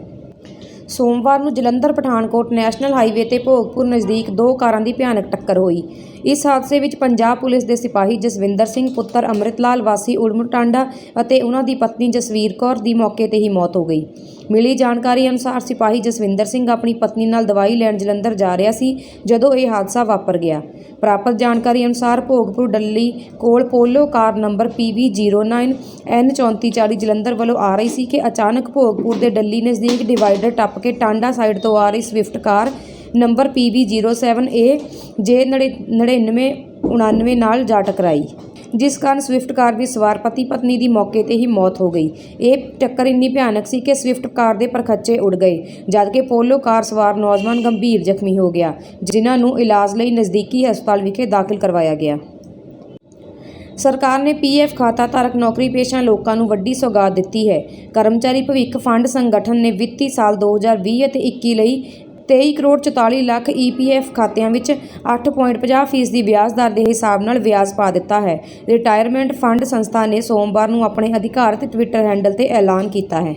A: ਸੋਮਵਾਰ ਨੂੰ ਜਲੰਧਰ ਪਠਾਨਕੋਟ ਨੈਸ਼ਨਲ ਹਾਈਵੇ ਤੇ ਭੋਗਪੁਰ ਨਜ਼ਦੀਕ ਦੋ ਕਾਰਾਂ ਦੀ ਭਿਆਨਕ ਟੱਕਰ ਹੋਈ। ਇਸ ਹਾਦਸੇ ਵਿੱਚ ਪੰਜਾਬ ਪੁਲਿਸ ਦੇ ਸਿਪਾਹੀ ਜਸਵਿੰਦਰ ਸਿੰਘ, ਪੁੱਤਰ ਅੰਮ੍ਰਿਤਲਾਲ ਵਾਸੀ ਉੜਮੁੜ ਟਾਂਡਾ ਅਤੇ ਉਹਨਾਂ ਦੀ ਪਤਨੀ ਜਸਵੀਰ ਕੌਰ ਦੀ ਮੌਕੇ ਤੇ ਹੀ ਮੌਤ ਹੋ ਗਈ। ਮਿਲੀ ਜਾਣਕਾਰੀ ਅਨੁਸਾਰ ਸਿਪਾਹੀ ਜਸਵਿੰਦਰ ਸਿੰਘ ਆਪਣੀ ਪਤਨੀ ਨਾਲ ਦਵਾਈ ਲੈਣ ਜਲੰਧਰ ਜਾ ਰਿਹਾ ਸੀ, ਜਦੋਂ ਇਹ ਹਾਦਸਾ ਵਾਪਰ ਗਿਆ। ਪ੍ਰਾਪਤ ਜਾਣਕਾਰੀ ਅਨੁਸਾਰ ਭੋਗਪੁਰ ਡੱਲੀ ਕੋਲ polo car number PV09 N3440 Jalandhar ਵੱਲੋਂ ਆ ਰਹੀ ਸੀ ਕਿ ਅਚਾਨਕ ਭੋਗਪੁਰ ਦੇ ਡੱਲੀ ਨਜ਼ਦੀਕ ਡਿਵਾਈਡਰ ਟੱਪ ਕੇ ਟਾਂਡਾ ਸਾਈਡ ਤੋਂ ਆ ਰਹੀ Swift car number PV07A J9999 ਨਾਲ ਜਾ ਟਕਰਾਈ, ਜਿਸ ਕਾਰਨ ਸਵਿਫਟ ਕਾਰ ਵਿੱਚ ਸਵਾਰ ਪਤੀ ਪਤਨੀ ਦੀ ਮੌਕੇ ਤੇ ਹੀ ਮੌਤ ਹੋ ਗਈ। ਇਹ ਟੱਕਰ ਇੰਨੀ ਭਿਆਨਕ ਸੀ ਕਿ ਸਵਿਫਟ ਕਾਰ ਦੇ ਪਰਖੱਚੇ ਉੱਡ ਗਏ ਜਦਕਿ ਪੋਲੋ ਕਾਰ ਸਵਾਰ ਨੌਜਵਾਨ ਗੰਭੀਰ ਜ਼ਖਮੀ ਹੋ ਗਿਆ, ਜਿਨ੍ਹਾਂ ਨੂੰ ਇਲਾਜ ਲਈ ਨਜ਼ਦੀਕੀ ਹਸਪਤਾਲ ਵਿਖੇ ਦਾਖਲ ਕਰਵਾਇਆ ਗਿਆ। ਸਰਕਾਰ ਨੇ ਪੀਐਫ ਖਾਤਾ ਧਾਰਕ ਨੌਕਰੀ ਪੇਸ਼ਾ ਲੋਕਾਂ ਨੂੰ ਵੱਡੀ ਸੌਗਾਤ ਦਿੱਤੀ ਹੈ। ਕਰਮਚਾਰੀ ਭਵਿੱਖ ਫੰਡ ਸੰਗਠਨ ਨੇ ਵਿੱਤੀ ਸਾਲ 2020 ਅਤੇ 21 ਲਈ 23 ਕਰੋੜ 44 ਲੱਖ ਈਪੀਐਫ ਖਾਤਿਆਂ ਵਿੱਚ 8.50% ਫੀਸ ਦੀ ਵਿਆਜ ਦਰ ਦੇ ਹਿਸਾਬ ਨਾਲ ਵਿਆਜ ਪਾ ਦਿੱਤਾ ਹੈ। ਰਿਟਾਇਰਮੈਂਟ ਫੰਡ ਸੰਸਥਾ ਨੇ ਸੋਮਵਾਰ ਨੂੰ ਆਪਣੇ ਅਧਿਕਾਰਤ ਟਵਿੱਟਰ ਹੈਂਡਲ ਤੇ ਐਲਾਨ ਕੀਤਾ ਹੈ।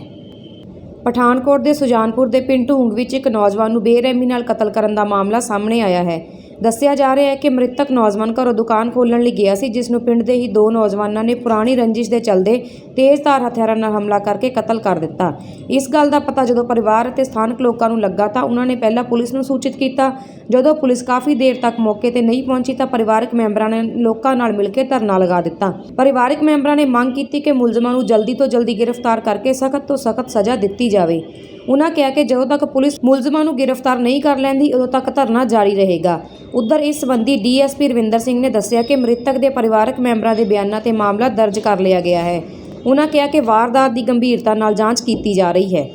A: ਪਠਾਨਕੋਟ ਦੇ ਸੁਜਾਨਪੁਰ ਦੇ ਪਿੰਡ ਢੂੰਗ ਵਿੱਚ ਇੱਕ ਨੌਜਵਾਨ ਨੂੰ ਬੇਰਹਿਮੀ ਨਾਲ ਕਤਲ ਕਰਨ ਦਾ ਮਾਮਲਾ ਸਾਹਮਣੇ ਆਇਆ ਹੈ। ਦੱਸਿਆ ਜਾ ਰਿਹਾ ਹੈ ਕਿ ਮ੍ਰਿਤਕ ਨੌਜਵਾਨ ਘਰੋਂ ਦੁਕਾਨ ਖੋਲ੍ਹਣ ਲਈ ਗਿਆ ਸੀ, ਜਿਸ ਨੂੰ ਪਿੰਡ ਦੇ ਹੀ ਦੋ ਨੌਜਵਾਨਾਂ ਨੇ ਪੁਰਾਣੀ ਰੰਜਿਸ਼ ਦੇ ਚੱਲਦੇ ਤੇਜ਼ਧਾਰ ਹਥਿਆਰਾਂ ਨਾਲ ਹਮਲਾ ਕਰਕੇ ਕਤਲ ਕਰ ਦਿੱਤਾ। ਇਸ ਗੱਲ ਦਾ ਪਤਾ ਜਦੋਂ ਪਰਿਵਾਰ ਅਤੇ ਸਥਾਨਕ ਲੋਕਾਂ ਨੂੰ ਲੱਗਾ ਤਾਂ ਉਹਨਾਂ ਨੇ ਪਹਿਲਾਂ ਪੁਲਿਸ ਨੂੰ ਸੂਚਿਤ ਕੀਤਾ। ਜਦੋਂ ਪੁਲਿਸ ਕਾਫੀ ਦੇਰ ਤੱਕ ਮੌਕੇ ਤੇ ਨਹੀਂ ਪਹੁੰਚੀ ਤਾਂ ਪਰਿਵਾਰਕ ਮੈਂਬਰਾਂ ਨੇ ਲੋਕਾਂ ਨਾਲ ਮਿਲ ਕੇ ਧਰਨਾ ਲਗਾ ਦਿੱਤਾ। ਪਰਿਵਾਰਕ ਮੈਂਬਰਾਂ ਨੇ ਮੰਗ ਕੀਤੀ ਕਿ ਮੁਲਜ਼ਮਾਂ ਨੂੰ ਜਲਦੀ ਤੋਂ ਜਲਦੀ ਗ੍ਰਿਫਤਾਰ ਕਰਕੇ ਸਖਤ ਤੋਂ ਸਖਤ ਸਜ਼ਾ ਦਿੱਤੀ ਜਾਵੇ। ਉਹਨਾਂ ਕਿਹਾ ਕਿ ਜਦੋਂ ਤੱਕ ਪੁਲਿਸ ਮੁਲਜ਼ਮਾਂ ਨੂੰ ਗ੍ਰਿਫਤਾਰ ਨਹੀਂ ਕਰ ਲੈਂਦੀ, ਉਦੋਂ ਤੱਕ ਧਰਨਾ ਜਾਰੀ ਰਹੇਗਾ। ਉਧਰ ਇਸ ਸੰਬੰਧੀ ਡੀਐਸਪੀ ਰਵਿੰਦਰ ਸਿੰਘ ਨੇ ਦੱਸਿਆ ਕਿ ਮ੍ਰਿਤਕ ਦੇ ਪਰਿਵਾਰਕ ਮੈਂਬਰਾਂ ਦੇ ਬਿਆਨਾਂ ਤੇ ਮਾਮਲਾ ਦਰਜ ਕਰ ਲਿਆ ਗਿਆ ਹੈ। ਉਨ੍ਹਾਂ ਕਿਹਾ ਕਿ ਵਾਰਦਾਤ ਦੀ ਗੰਭੀਰਤਾ ਨਾਲ ਜਾਂਚ ਕੀਤੀ ਜਾ ਰਹੀ ਹੈ।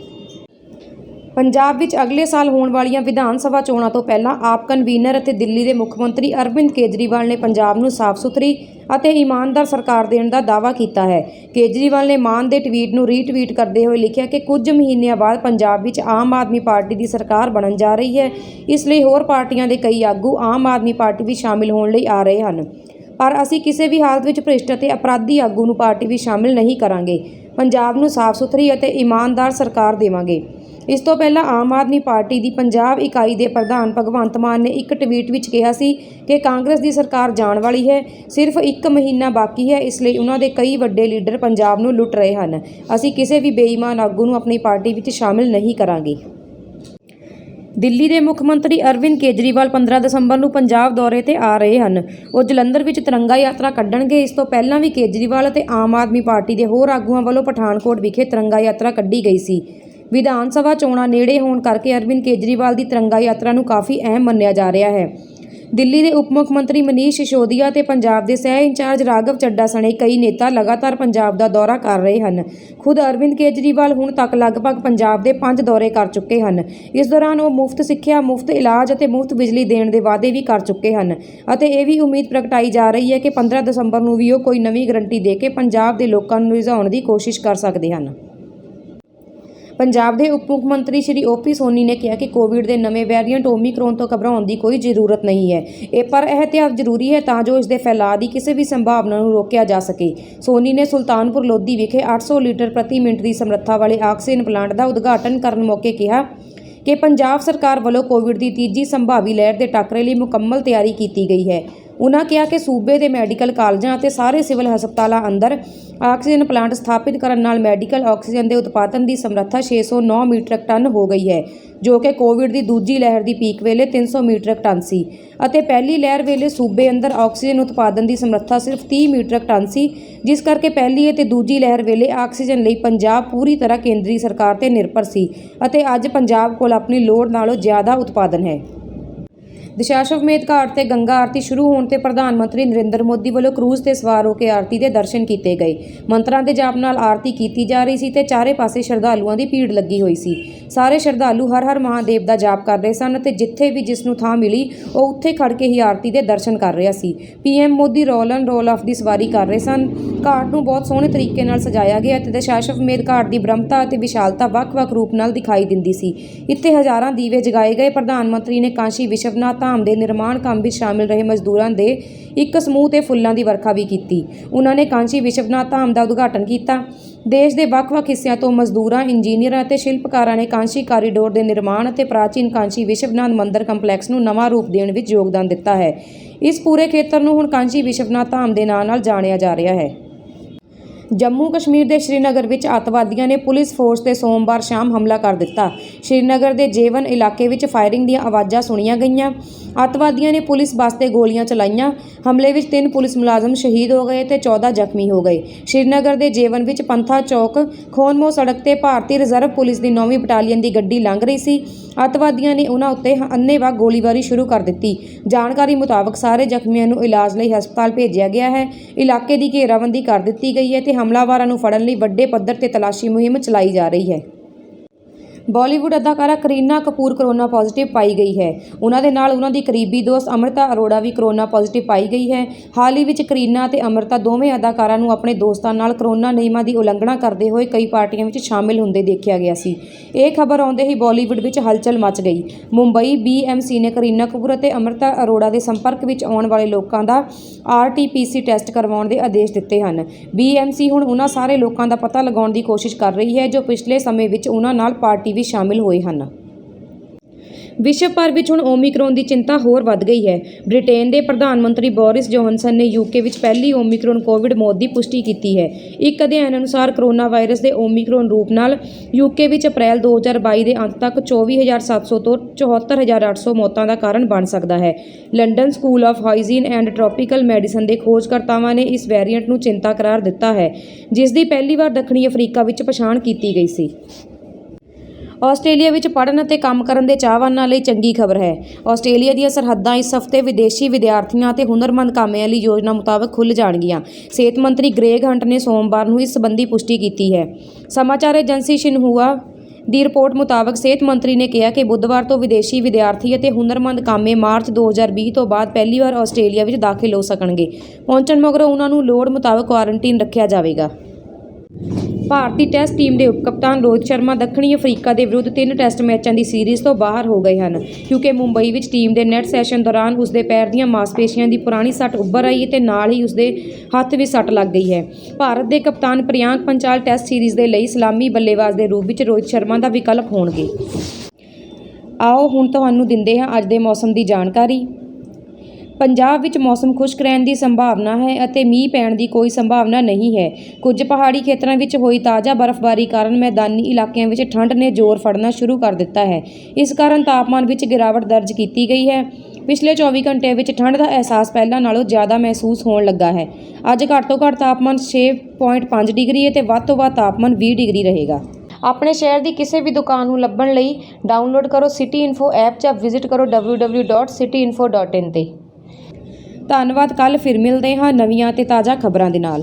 A: ਪੰਜਾਬ ਵਿੱਚ ਅਗਲੇ ਸਾਲ ਹੋਣ ਵਾਲੀਆਂ ਵਿਧਾਨ ਸਭਾ ਚੋਣਾਂ ਤੋਂ ਪਹਿਲਾਂ ਆਪ ਕਨਵੀਨਰ ਅਤੇ ਦਿੱਲੀ ਦੇ ਮੁੱਖ ਮੰਤਰੀ ਅਰਵਿੰਦ ਕੇਜਰੀਵਾਲ ਨੇ ਪੰਜਾਬ ਨੂੰ ਸਾਫ਼ ਸੁਥਰੀ ਅਤੇ ਇਮਾਨਦਾਰ ਸਰਕਾਰ ਦੇਣ ਦਾ ਦਾਅਵਾ ਕੀਤਾ ਹੈ। ਕੇਜਰੀਵਾਲ ਨੇ ਮਾਨ ਦੇ ਟਵੀਟ ਨੂੰ ਰੀਟਵੀਟ ਕਰਦੇ ਹੋਏ ਲਿਖਿਆ ਕਿ ਕੁਝ ਮਹੀਨਿਆਂ ਬਾਅਦ ਪੰਜਾਬ ਵਿੱਚ ਆਮ ਆਦਮੀ ਪਾਰਟੀ ਦੀ ਸਰਕਾਰ ਬਣਨ ਜਾ ਰਹੀ ਹੈ। ਇਸ ਲਈ ਹੋਰ ਪਾਰਟੀਆਂ ਦੇ ਕਈ ਆਗੂ ਆਮ ਆਦਮੀ ਪਾਰਟੀ ਵਿੱਚ ਸ਼ਾਮਿਲ ਹੋਣ ਲਈ ਆ ਰਹੇ ਹਨ। ਪਰ ਅਸੀਂ ਕਿਸੇ ਵੀ ਹਾਲਤ ਵਿੱਚ ਭ੍ਰਿਸ਼ਟ ਅਤੇ ਅਪਰਾਧੀ ਆਗੂ ਨੂੰ ਪਾਰਟੀ ਵਿੱਚ ਸ਼ਾਮਿਲ ਨਹੀਂ ਕਰਾਂਗੇ। ਪੰਜਾਬ ਨੂੰ ਸਾਫ਼ ਸੁਥਰੀ ਅਤੇ ਇਮਾਨਦਾਰ ਸਰਕਾਰ ਦੇਵਾਂਗੇ। ਇਸ ਤੋਂ ਪਹਿਲਾਂ ਆਮ ਆਦਮੀ ਪਾਰਟੀ ਦੀ ਪੰਜਾਬ ਇਕਾਈ ਦੇ ਪ੍ਰਧਾਨ ਭਗਵੰਤ ਮਾਨ ਨੇ ਇੱਕ ਟਵੀਟ ਵਿੱਚ ਕਿਹਾ ਸੀ ਕਿ ਕਾਂਗਰਸ ਦੀ ਸਰਕਾਰ ਜਾਣ ਵਾਲੀ ਹੈ, ਸਿਰਫ ਇੱਕ ਮਹੀਨਾ ਬਾਕੀ ਹੈ, ਇਸ ਲਈ ਉਹਨਾਂ ਦੇ ਕਈ ਵੱਡੇ ਲੀਡਰ ਪੰਜਾਬ ਨੂੰ ਲੁੱਟ ਰਹੇ ਹਨ। ਅਸੀਂ ਕਿਸੇ ਵੀ ਬੇਈਮਾਨ ਆਗੂ ਨੂੰ ਆਪਣੀ ਪਾਰਟੀ ਵਿੱਚ ਸ਼ਾਮਿਲ ਨਹੀਂ ਕਰਾਂਗੇ। ਦਿੱਲੀ ਦੇ ਮੁੱਖ ਮੰਤਰੀ ਅਰਵਿੰਦ ਕੇਜਰੀਵਾਲ 15 ਦਸੰਬਰ ਨੂੰ ਪੰਜਾਬ ਦੌਰੇ ਤੇ ਆ ਰਹੇ ਹਨ। ਉਹ ਜਲੰਧਰ ਵਿੱਚ ਤਿਰੰਗਾ ਯਾਤਰਾ ਕੱਢਣਗੇ। ਇਸ ਤੋਂ ਪਹਿਲਾਂ ਵੀ ਕੇਜਰੀਵਾਲ ਅਤੇ ਆਮ ਆਦਮੀ ਪਾਰਟੀ ਦੇ ਹੋਰ ਆਗੂਆਂ ਵੱਲੋਂ ਪਠਾਨਕੋਟ ਵਿਖੇ ਤਿਰੰਗਾ ਯਾਤਰਾ ਕੱਢੀ ਗਈ ਸੀ। ਵਿਧਾਨ ਸਭਾ ਚੋਣਾਂ ਨੇੜੇ ਹੋਣ ਕਰਕੇ ਅਰਵਿੰਦ ਕੇਜਰੀਵਾਲ ਦੀ ਤਿਰੰਗਾ ਯਾਤਰਾ ਨੂੰ ਕਾਫੀ ਅਹਿਮ ਮੰਨਿਆ ਜਾ ਰਿਹਾ ਹੈ। ਦਿੱਲੀ ਦੇ ਉਪ ਮੁੱਖ ਮੰਤਰੀ ਮਨੀਸ਼ ਸਿਸੋਦੀਆ ਤੇ ਪੰਜਾਬ ਦੇ ਸਹਿ ਇੰਚਾਰਜ ਰਾਘਵ ਚੱਡਾ ਸਣੇ ਕਈ ਨੇਤਾ ਲਗਾਤਾਰ ਪੰਜਾਬ ਦਾ ਦੌਰਾ ਕਰ ਰਹੇ ਹਨ। ਖੁਦ ਅਰਵਿੰਦ ਕੇਜਰੀਵਾਲ ਹੁਣ ਤੱਕ ਲਗਭਗ ਪੰਜਾਬ ਦੇ 5 ਦੌਰੇ ਕਰ ਚੁੱਕੇ ਹਨ। ਇਸ ਦੌਰਾਨ ਉਹ ਮੁਫਤ ਸਿੱਖਿਆ, ਮੁਫਤ ਇਲਾਜ ਅਤੇ ਮੁਫਤ ਬਿਜਲੀ ਦੇਣ ਦੇ ਵਾਅਦੇ ਵੀ ਕਰ ਚੁੱਕੇ ਹਨ ਅਤੇ ਇਹ ਵੀ ਉਮੀਦ ਪ੍ਰਗਟਾਈ ਜਾ ਰਹੀ ਹੈ ਕਿ 15 ਦਸੰਬਰ ਨੂੰ ਵੀ ਉਹ ਕੋਈ ਨਵੀਂ ਗਰੰਟੀ ਦੇ ਕੇ ਪੰਜਾਬ ਦੇ ਲੋਕਾਂ ਨੂੰ ਰਿਝਾਉਣ ਦੀ ਕੋਸ਼ਿਸ਼ ਕਰ ਸਕਦੇ ਹਨ। ਪੰਜਾਬ ਦੇ ਉਪ ਮੁੱਖ ਮੰਤਰੀ ਸ਼੍ਰੀ ਓਪੀ ਸੋਨੀ ਨੇ ਕਿਹਾ ਕਿ ਕੋਵਿਡ ਦੇ ਨਵੇਂ ਵੈਰੀਐਂਟ ਓਮਿਕਰੋਨ ਤੋਂ ਘਬਰਾਉਣ ਦੀ ਕੋਈ ਜ਼ਰੂਰਤ ਨਹੀਂ ਹੈ। ਇਹ ਪਰ ਇਹਤਿਆਤ ਜ਼ਰੂਰੀ ਹੈ ਤਾਂ ਜੋ ਇਸ ਦੇ ਫੈਲਾਅ ਦੀ ਕਿਸੇ ਵੀ ਸੰਭਾਵਨਾ ਨੂੰ ਰੋਕਿਆ ਜਾ ਸਕੇ। ਸੋਨੀ ਨੇ ਸੁਲਤਾਨਪੁਰ ਲੋਧੀ ਵਿਖੇ 800 ਲੀਟਰ ਪ੍ਰਤੀ ਮਿੰਟ ਦੀ ਸਮਰੱਥਾ ਵਾਲੇ ਆਕਸੀਜਨ ਪਲਾਂਟ ਦਾ ਉਦਘਾਟਨ ਕਰਨ ਮੌਕੇ ਕਿਹਾ ਕਿ ਪੰਜਾਬ ਸਰਕਾਰ ਵੱਲੋਂ ਕੋਵਿਡ ਦੀ ਤੀਜੀ ਸੰਭਾਵੀ ਲਹਿਰ ਦੇ ਟਾਕਰੇ ਲਈ ਮੁਕੰਮਲ ਤਿਆਰੀ ਕੀਤੀ ਗਈ ਹੈ। ਉਨ੍ਹਾਂ ਕਿਹਾ ਕਿ ਸੂਬੇ ਦੇ ਮੈਡੀਕਲ ਕਾਲਜਾਂ ਅਤੇ ਸਾਰੇ ਸਿਵਲ ਹਸਪਤਾਲਾਂ ਅੰਦਰ ਆਕਸੀਜਨ ਪਲਾਂਟ ਸਥਾਪਿਤ ਕਰਨ ਨਾਲ ਮੈਡੀਕਲ ਆਕਸੀਜਨ ਦੇ ਉਤਪਾਦਨ ਦੀ ਸਮਰੱਥਾ 609 ਮੀਟ੍ਰਿਕ ਟਨ ਹੋ ਗਈ ਹੈ, ਜੋ ਕਿ ਕੋਵਿਡ ਦੀ ਦੂਜੀ ਲਹਿਰ ਦੀ ਪੀਕ ਵੇਲੇ 300 ਮੀਟ੍ਰਿਕ ਟਨ ਸੀ ਅਤੇ ਪਹਿਲੀ ਲਹਿਰ ਵੇਲੇ ਸੂਬੇ ਅੰਦਰ ਆਕਸੀਜਨ ਉਤਪਾਦਨ ਦੀ ਸਮਰੱਥਾ ਸਿਰਫ 30 ਮੀਟ੍ਰਿਕ ਟਨ ਸੀ, ਜਿਸ ਕਰਕੇ ਪਹਿਲੀ ਅਤੇ ਦੂਜੀ ਲਹਿਰ ਵੇਲੇ ਆਕਸੀਜਨ ਲਈ ਪੰਜਾਬ ਪੂਰੀ ਤਰ੍ਹਾਂ ਕੇਂਦਰੀ ਸਰਕਾਰ ਤੇ ਨਿਰਭਰ ਸੀ ਅਤੇ ਅੱਜ ਪੰਜਾਬ ਕੋਲ ਆਪਣੀ ਲੋੜ ਨਾਲੋਂ ਜ਼ਿਆਦਾ ਉਤਪਾਦਨ ਹੈ। ਦਸ਼ਾਸ਼ਵਮੇਧ ਘਾਟ ਤੇ ਗੰਗਾ ਆਰਤੀ ਸ਼ੁਰੂ ਹੋਣ ਤੇ ਪ੍ਰਧਾਨ ਮੰਤਰੀ ਨਰਿੰਦਰ ਮੋਦੀ ਵੱਲੋਂ ਕਰੂਜ਼ ਤੇ ਸਵਾਰ ਹੋ ਕੇ ਆਰਤੀ ਦੇ ਦਰਸ਼ਨ ਕੀਤੇ ਗਏ। ਮੰਤਰਾਂ ਦੇ ਜਾਪ ਨਾਲ ਆਰਤੀ ਕੀਤੀ ਜਾ ਰਹੀ ਸੀ ਤੇ ਚਾਰੇ ਪਾਸੇ ਸ਼ਰਧਾਲੂਆਂ ਦੀ ਭੀੜ ਲੱਗੀ ਹੋਈ ਸੀ। ਸਾਰੇ ਸ਼ਰਧਾਲੂ ਹਰ ਹਰ ਮਹਾਦੇਵ ਦਾ ਜਾਪ ਕਰ ਰਹੇ ਸਨ ਤੇ ਜਿੱਥੇ ਵੀ ਜਿਸ ਨੂੰ ਥਾਂ ਮਿਲੀ, ਉਹ ਉੱਥੇ ਖੜ ਕੇ ਹੀ ਆਰਤੀ ਦੇ ਦਰਸ਼ਨ ਕਰ ਰਿਹਾ ਸੀ। PM Modi roll and roll off ਦੀ ਸਵਾਰੀ ਕਰ ਰਹੇ ਸਨ। ਘਾਟ ਨੂੰ ਬਹੁਤ ਸੋਹਣੇ ਤਰੀਕੇ ਨਾਲ ਸਜਾਇਆ ਗਿਆ ਤੇ ਦਸ਼ਾਸ਼ਵਮੇਧ ਘਾਟ ਦੀ ਬ੍ਰਹਮਤਾ ਅਤੇ ਵਿਸ਼ਾਲਤਾ ਵੱਖ-ਵੱਖ ਰੂਪ ਨਾਲ ਦਿਖਾਈ ਦਿੰਦੀ ਸੀ। ਇੱਥੇ ਹਜ਼ਾਰਾਂ ਦੀਵੇ ਜਗਾਏ ਗਏ। ਪ੍ਰਧਾਨ ਮੰਤਰੀ ਨੇ ਕਾਂਸ਼ੀ ਵਿਸ਼ਵਨਾਥ ਧਾਮ ਦੇ ਨਿਰਮਾਣ ਕੰਮ ਵਿੱਚ ਸ਼ਾਮਿਲ ਰਹੇ ਮਜ਼ਦੂਰਾਂ ਦੇ ਇੱਕ ਸਮੂਹ ਤੇ ਫੁੱਲਾਂ ਦੀ ਵਰਖਾ ਵੀ ਕੀਤੀ। ਉਹਨਾਂ ਨੇ ਕਾਂਸ਼ੀ ਵਿਸ਼ਵਨਾਥ ਧਾਮ ਦਾ ਉਦਘਾਟਨ ਕੀਤਾ। ਦੇਸ਼ ਦੇ ਵੱਖ-ਵੱਖ ਹਿੱਸਿਆਂ ਤੋਂ ਮਜ਼ਦੂਰਾਂ, ਇੰਜੀਨੀਅਰਾਂ ਅਤੇ ਸ਼ਿਲਪਕਾਰਾਂ ਨੇ ਕਾਂਸ਼ੀ ਕਾਰੀਡੋਰ ਦੇ ਨਿਰਮਾਣ ਅਤੇ ਪ੍ਰਾਚੀਨ ਕਾਂਸ਼ੀ ਵਿਸ਼ਵਨਾਥ ਮੰਦਿਰ ਕੰਪਲੈਕਸ ਨੂੰ ਨਵਾਂ ਰੂਪ ਦੇਣ ਵਿੱਚ ਯੋਗਦਾਨ ਦਿੱਤਾ ਹੈ। ਇਸ ਪੂਰੇ ਖੇਤਰ ਨੂੰ ਹੁਣ ਕਾਂਸ਼ੀ ਵਿਸ਼ਵਨਾਥ ਧਾਮ ਦੇ ਨਾਂ ਨਾਲ ਜਾਣਿਆ ਜਾ ਰਿਹਾ ਹੈ। ਜੰਮੂ ਕਸ਼ਮੀਰ ਦੇ ਸ਼੍ਰੀਨਗਰ ਵਿੱਚ ਅੱਤਵਾਦੀਆਂ ਨੇ ਪੁਲਿਸ ਫੋਰਸ ਤੇ ਸੋਮਵਾਰ ਸ਼ਾਮ ਹਮਲਾ ਕਰ ਦਿੱਤਾ। ਸ਼੍ਰੀਨਗਰ ਦੇ ਜੇਵਨ ਇਲਾਕੇ ਵਿੱਚ ਫਾਇਰਿੰਗ ਦੀਆਂ ਆਵਾਜ਼ਾਂ ਸੁਣੀਆਂ ਗਈਆਂ। ਅੱਤਵਾਦੀਆਂ ਨੇ ਪੁਲਿਸ ਬੱਸ ਤੇ ਗੋਲੀਆਂ ਚਲਾਈਆਂ। ਹਮਲੇ ਵਿੱਚ ਤਿੰਨ ਪੁਲਿਸ ਮੁਲਾਜ਼ਮ ਸ਼ਹੀਦ ਹੋ ਗਏ ਤੇ 14 ਜ਼ਖਮੀ ਹੋ ਗਏ। ਸ਼੍ਰੀਨਗਰ ਦੇ ਜੇਵਨ ਵਿੱਚ ਪੰਥਾ ਚੌਕ, ਖੋਨਮੋ ਸੜਕ ਤੇ ਭਾਰਤੀ ਰਿਜ਼ਰਵ ਪੁਲਿਸ ਦੀ 9ਵੀਂ ਬਟਾਲੀਅਨ ਦੀ ਗੱਡੀ ਲੰਘ ਰਹੀ ਸੀ। ਅੱਤਵਾਦੀਆਂ ਨੇ ਉਹਨਾਂ ਉੱਤੇ ਅੰਨ੍ਹੇਵਾਹ ਗੋਲੀਬਾਰੀ ਸ਼ੁਰੂ ਕਰ ਦਿੱਤੀ। ਜਾਣਕਾਰੀ ਮੁਤਾਬਕ ਸਾਰੇ ਜ਼ਖਮੀਆਂ ਨੂੰ ਇਲਾਜ ਲਈ ਹਸਪਤਾਲ ਭੇਜਿਆ ਗਿਆ ਹੈ। ਇਲਾਕੇ ਦੀ ਘੇਰਾਬੰਦੀ ਕਰ ਦਿੱਤੀ ਗਈ ਹੈ ਤੇ ਹਮਲਾਵਰਾਂ ਨੂੰ ਫੜਨ ਲਈ ਵੱਡੇ ਪੱਧਰ ਤੇ ਤਲਾਸ਼ੀ ਮੁਹਿੰਮ ਚਲਾਈ ਜਾ ਰਹੀ ਹੈ। ਬਾਲੀਵੁੱਡ ਅਦਾਕਾਰਾ ਕਰੀਨਾ ਕਪੂਰ ਕਰੋਨਾ ਪੋਜ਼ਿਟਿਵ ਪਾਈ ਗਈ ਹੈ। ਉਹਨਾਂ ਦੇ ਨਾਲ ਉਹਨਾਂ ਦੀ ਕਰੀਬੀ ਦੋਸਤ ਅਮ੍ਰਿਤਾ ਅਰੋੜਾ ਵੀ ਕਰੋਨਾ ਪੋਜ਼ਿਟਿਵ ਪਾਈ ਗਈ ਹੈ। ਹਾਲ ਹੀ ਵਿੱਚ ਕਰੀਨਾ ਅਤੇ ਅਮ੍ਰਿਤਾ ਦੋਵੇਂ ਅਦਾਕਾਰਾਂ ਨੂੰ ਆਪਣੇ ਦੋਸਤਾਂ ਨਾਲ ਕਰੋਨਾ ਨਿਯਮਾਂ ਦੀ ਉਲੰਘਣਾ ਕਰਦੇ ਹੋਏ ਕਈ ਪਾਰਟੀਆਂ ਵਿੱਚ ਸ਼ਾਮਿਲ ਹੁੰਦੇ ਦੇਖਿਆ ਗਿਆ ਸੀ। ਇਹ ਖਬਰ ਆਉਂਦੇ ਹੀ ਬਾਲੀਵੁੱਡ ਵਿੱਚ ਹਲਚਲ ਮਚ ਗਈ। ਮੁੰਬਈ ਬੀਐਮਸੀ ਨੇ ਕਰੀਨਾ ਕਪੂਰ ਅਤੇ ਅਮ੍ਰਿਤਾ ਅਰੋੜਾ ਦੇ ਸੰਪਰਕ ਵਿੱਚ ਆਉਣ ਵਾਲੇ ਲੋਕਾਂ ਦਾ ਆਰਟੀਪੀਸੀ ਟੈਸਟ ਕਰਵਾਉਣ ਦੇ ਆਦੇਸ਼ ਦਿੱਤੇ ਹਨ। ਬੀਐਮਸੀ ਹੁਣ ਉਹਨਾਂ ਸਾਰੇ ਲੋਕਾਂ ਦਾ ਪਤਾ ਲਗਾਉਣ ਦੀ ਕੋਸ਼ਿਸ਼ ਕਰ ਰਹੀ ਹੈ, ਜੋ ਪਿਛਲੇ ਸਮੇਂ ਵਿੱਚ ਉਹਨਾਂ ਨਾਲ ਪਾਰਟੀ ਵੀ ਸ਼ਾਮਿਲ ਹੋਏ ਹਨ। ਵਿਸ਼ਵ ਭਰ ਵਿੱਚ ਹੁਣ ਓਮਿਕਰੋਨ ਦੀ ਚਿੰਤਾ ਹੋਰ ਵੱਧ ਗਈ ਹੈ। ਬ੍ਰਿਟੇਨ ਦੇ ਪ੍ਰਧਾਨ ਮੰਤਰੀ ਬੋਰਿਸ ਜੌਨਸਨ ਨੇ ਯੂਕੇ ਵਿੱਚ ਪਹਿਲੀ ਓਮਿਕਰੋਨ ਕੋਵਿਡ ਮੌਤ ਦੀ ਪੁਸ਼ਟੀ ਕੀਤੀ ਹੈ। ਇੱਕ ਅਧਿਐਨ ਅਨੁਸਾਰ ਕਰੋਨਾ ਵਾਇਰਸ ਦੇ ਓਮਿਕਰੋਨ ਰੂਪ ਨਾਲ ਯੂਕੇ ਵਿੱਚ ਅਪ੍ਰੈਲ 2022 ਦੇ ਅੰਤ ਤੱਕ 24700 ਤੋਂ 74800 ਮੌਤਾਂ ਦਾ ਕਾਰਨ ਬਣ ਸਕਦਾ ਹੈ। London school of hygiene and tropical medicine ਦੇ ਖੋਜਕਰਤਾਵਾਂ ਨੇ ਇਸ ਵੈਰੀਐਂਟ ਨੂੰ ਚਿੰਤਾ ਕਰਾਰ ਦਿੱਤਾ ਹੈ, ਜਿਸ ਦੀ ਪਹਿਲੀ ਵਾਰ ਦੱਖਣੀ ਅਫਰੀਕਾ ਵਿੱਚ ਪਛਾਣ ਕੀਤੀ ਗਈ ਸੀ। ਆਸਟ੍ਰੇਲੀਆ ਵਿੱਚ ਪੜ੍ਹਨ ਅਤੇ ਕੰਮ ਕਰਨ ਦੇ ਚਾਹਵਾਨਾਂ ਲਈ ਚੰਗੀ ਖਬਰ ਹੈ। ਆਸਟ੍ਰੇਲੀਆ ਦੀਆਂ ਸਰਹੱਦਾਂ ਇਸ ਹਫ਼ਤੇ ਵਿਦੇਸ਼ੀ ਵਿਦਿਆਰਥੀਆਂ ਅਤੇ ਹੁਨਰਮੰਦ ਕਾਮਿਆਂ ਲਈ ਯੋਜਨਾ ਮੁਤਾਬਕ ਖੁੱਲ੍ਹ ਜਾਣਗੀਆਂ। ਸਿਹਤ ਮੰਤਰੀ ਗ੍ਰੇਗ ਹੰਟ ਨੇ ਸੋਮਵਾਰ ਨੂੰ ਇਸ ਸੰਬੰਧੀ ਪੁਸ਼ਟੀ ਕੀਤੀ ਹੈ। ਸਮਾਚਾਰ ਏਜੰਸੀ ਸ਼ਿਨਹੂਆ ਦੀ ਰਿਪੋਰਟ ਮੁਤਾਬਕ ਸਿਹਤ ਮੰਤਰੀ ਨੇ ਕਿਹਾ ਕਿ ਬੁੱਧਵਾਰ ਤੋਂ ਵਿਦੇਸ਼ੀ ਵਿਦਿਆਰਥੀ ਅਤੇ ਹੁਨਰਮੰਦ ਕਾਮੇ ਮਾਰਚ 2020 ਤੋਂ ਬਾਅਦ ਪਹਿਲੀ ਵਾਰ ਆਸਟ੍ਰੇਲੀਆ ਵਿੱਚ ਦਾਖਲ ਹੋ ਸਕਣਗੇ। ਪਹੁੰਚਣ ਮਗਰੋਂ ਉਹਨਾਂ ਨੂੰ ਲੋੜ ਮੁਤਾਬਕ ਕੁਆਰੰਟੀਨ ਰੱਖਿਆ ਜਾਵੇਗਾ। ਭਾਰਤੀ ਟੈਸਟ ਟੀਮ ਦੇ ਉਪ ਕਪਤਾਨ ਰੋਹਿਤ ਸ਼ਰਮਾ ਦੱਖਣੀ ਅਫਰੀਕਾ ਦੇ ਵਿਰੁੱਧ ਤਿੰਨ ਟੈਸਟ ਮੈਚਾਂ ਦੀ ਸੀਰੀਜ਼ ਤੋਂ ਬਾਹਰ ਹੋ ਗਏ ਹਨ, ਕਿਉਂਕਿ ਮੁੰਬਈ ਵਿੱਚ ਟੀਮ ਦੇ ਨੈਟ ਸੈਸ਼ਨ ਦੌਰਾਨ ਉਸ ਦੇ ਪੈਰ ਦੀਆਂ ਮਾਸਪੇਸ਼ੀਆਂ ਦੀ ਪੁਰਾਣੀ ਸੱਟ ਉੱਭਰ ਆਈ ਅਤੇ ਨਾਲ ਹੀ ਉਸਦੇ ਹੱਥ ਵੀ ਸੱਟ ਲੱਗ ਗਈ ਹੈ। ਭਾਰਤ ਦੇ ਕਪਤਾਨ ਪ੍ਰਿಯಾಂਕ ਪੰਚਾਲ ਟੈਸਟ ਸੀਰੀਜ਼ ਦੇ ਲਈ ਸਲਾਮੀ ਬੱਲੇਬਾਜ਼ ਦੇ ਰੂਪ ਵਿੱਚ ਰੋਹਿਤ ਸ਼ਰਮਾ ਦਾ ਵਿਕਲਪ ਹੋਣਗੇ। ਆਓ ਹੁਣ ਤੁਹਾਨੂੰ ਦਿੰਦੇ ਹਾਂ ਅੱਜ ਦੇ ਮੌਸਮ ਦੀ ਜਾਣਕਾਰੀ। ਪੰਜਾਬ ਵਿੱਚ ਮੌਸਮ ਖੁਸ਼ਕ ਰਹਿਣ ਦੀ ਸੰਭਾਵਨਾ ਹੈ ਅਤੇ ਮੀਂਹ ਪੈਣ ਦੀ ਕੋਈ ਸੰਭਾਵਨਾ ਨਹੀਂ ਹੈ। ਕੁਝ ਪਹਾੜੀ ਖੇਤਰਾਂ ਵਿੱਚ ਹੋਈ ਤਾਜ਼ਾ ਬਰਫ਼ਬਾਰੀ ਕਾਰਨ ਮੈਦਾਨੀ ਇਲਾਕਿਆਂ ਵਿੱਚ ਠੰਡ ਨੇ ਜ਼ੋਰ ਫੜਨਾ ਸ਼ੁਰੂ ਕਰ ਦਿੱਤਾ ਹੈ। ਇਸ ਕਾਰਨ ਤਾਪਮਾਨ ਵਿੱਚ ਗਿਰਾਵਟ ਦਰਜ ਕੀਤੀ ਗਈ ਹੈ। ਪਿਛਲੇ 24 ਘੰਟੇ ਵਿੱਚ ਠੰਡ ਦਾ ਅਹਿਸਾਸ ਪਹਿਲਾਂ ਨਾਲੋਂ ਜ਼ਿਆਦਾ ਮਹਿਸੂਸ ਹੋਣ ਲੱਗਾ ਹੈ। ਅੱਜ ਘੱਟ ਤੋਂ ਘੱਟ ਤਾਪਮਾਨ 6.5 ਡਿਗਰੀ ਹੈ ਤੇ ਵੱਧ ਤੋਂ ਵੱਧ ਤਾਪਮਾਨ 20 ਡਿਗਰੀ ਰਹੇਗਾ। ਆਪਣੇ ਸ਼ਹਿਰ ਦੀ ਕਿਸੇ ਵੀ ਦੁਕਾਨ ਨੂੰ ਲੱਭਣ ਲਈ ਡਾਊਨਲੋਡ ਕਰੋ ਸਿਟੀ ਇਨਫੋ ਐਪ ਜਾਂ ਵਿਜ਼ਿਟ ਕਰੋ www.cityinfo.in ਤੇ। ਧੰਨਵਾਦ ਕੱਲ ਫਿਰ ਮਿਲਦੇ ਹਾਂ ਨਵੀਆਂ ਤੇ ਤਾਜ਼ਾ ਖਬਰਾਂ ਦੇ ਨਾਲ।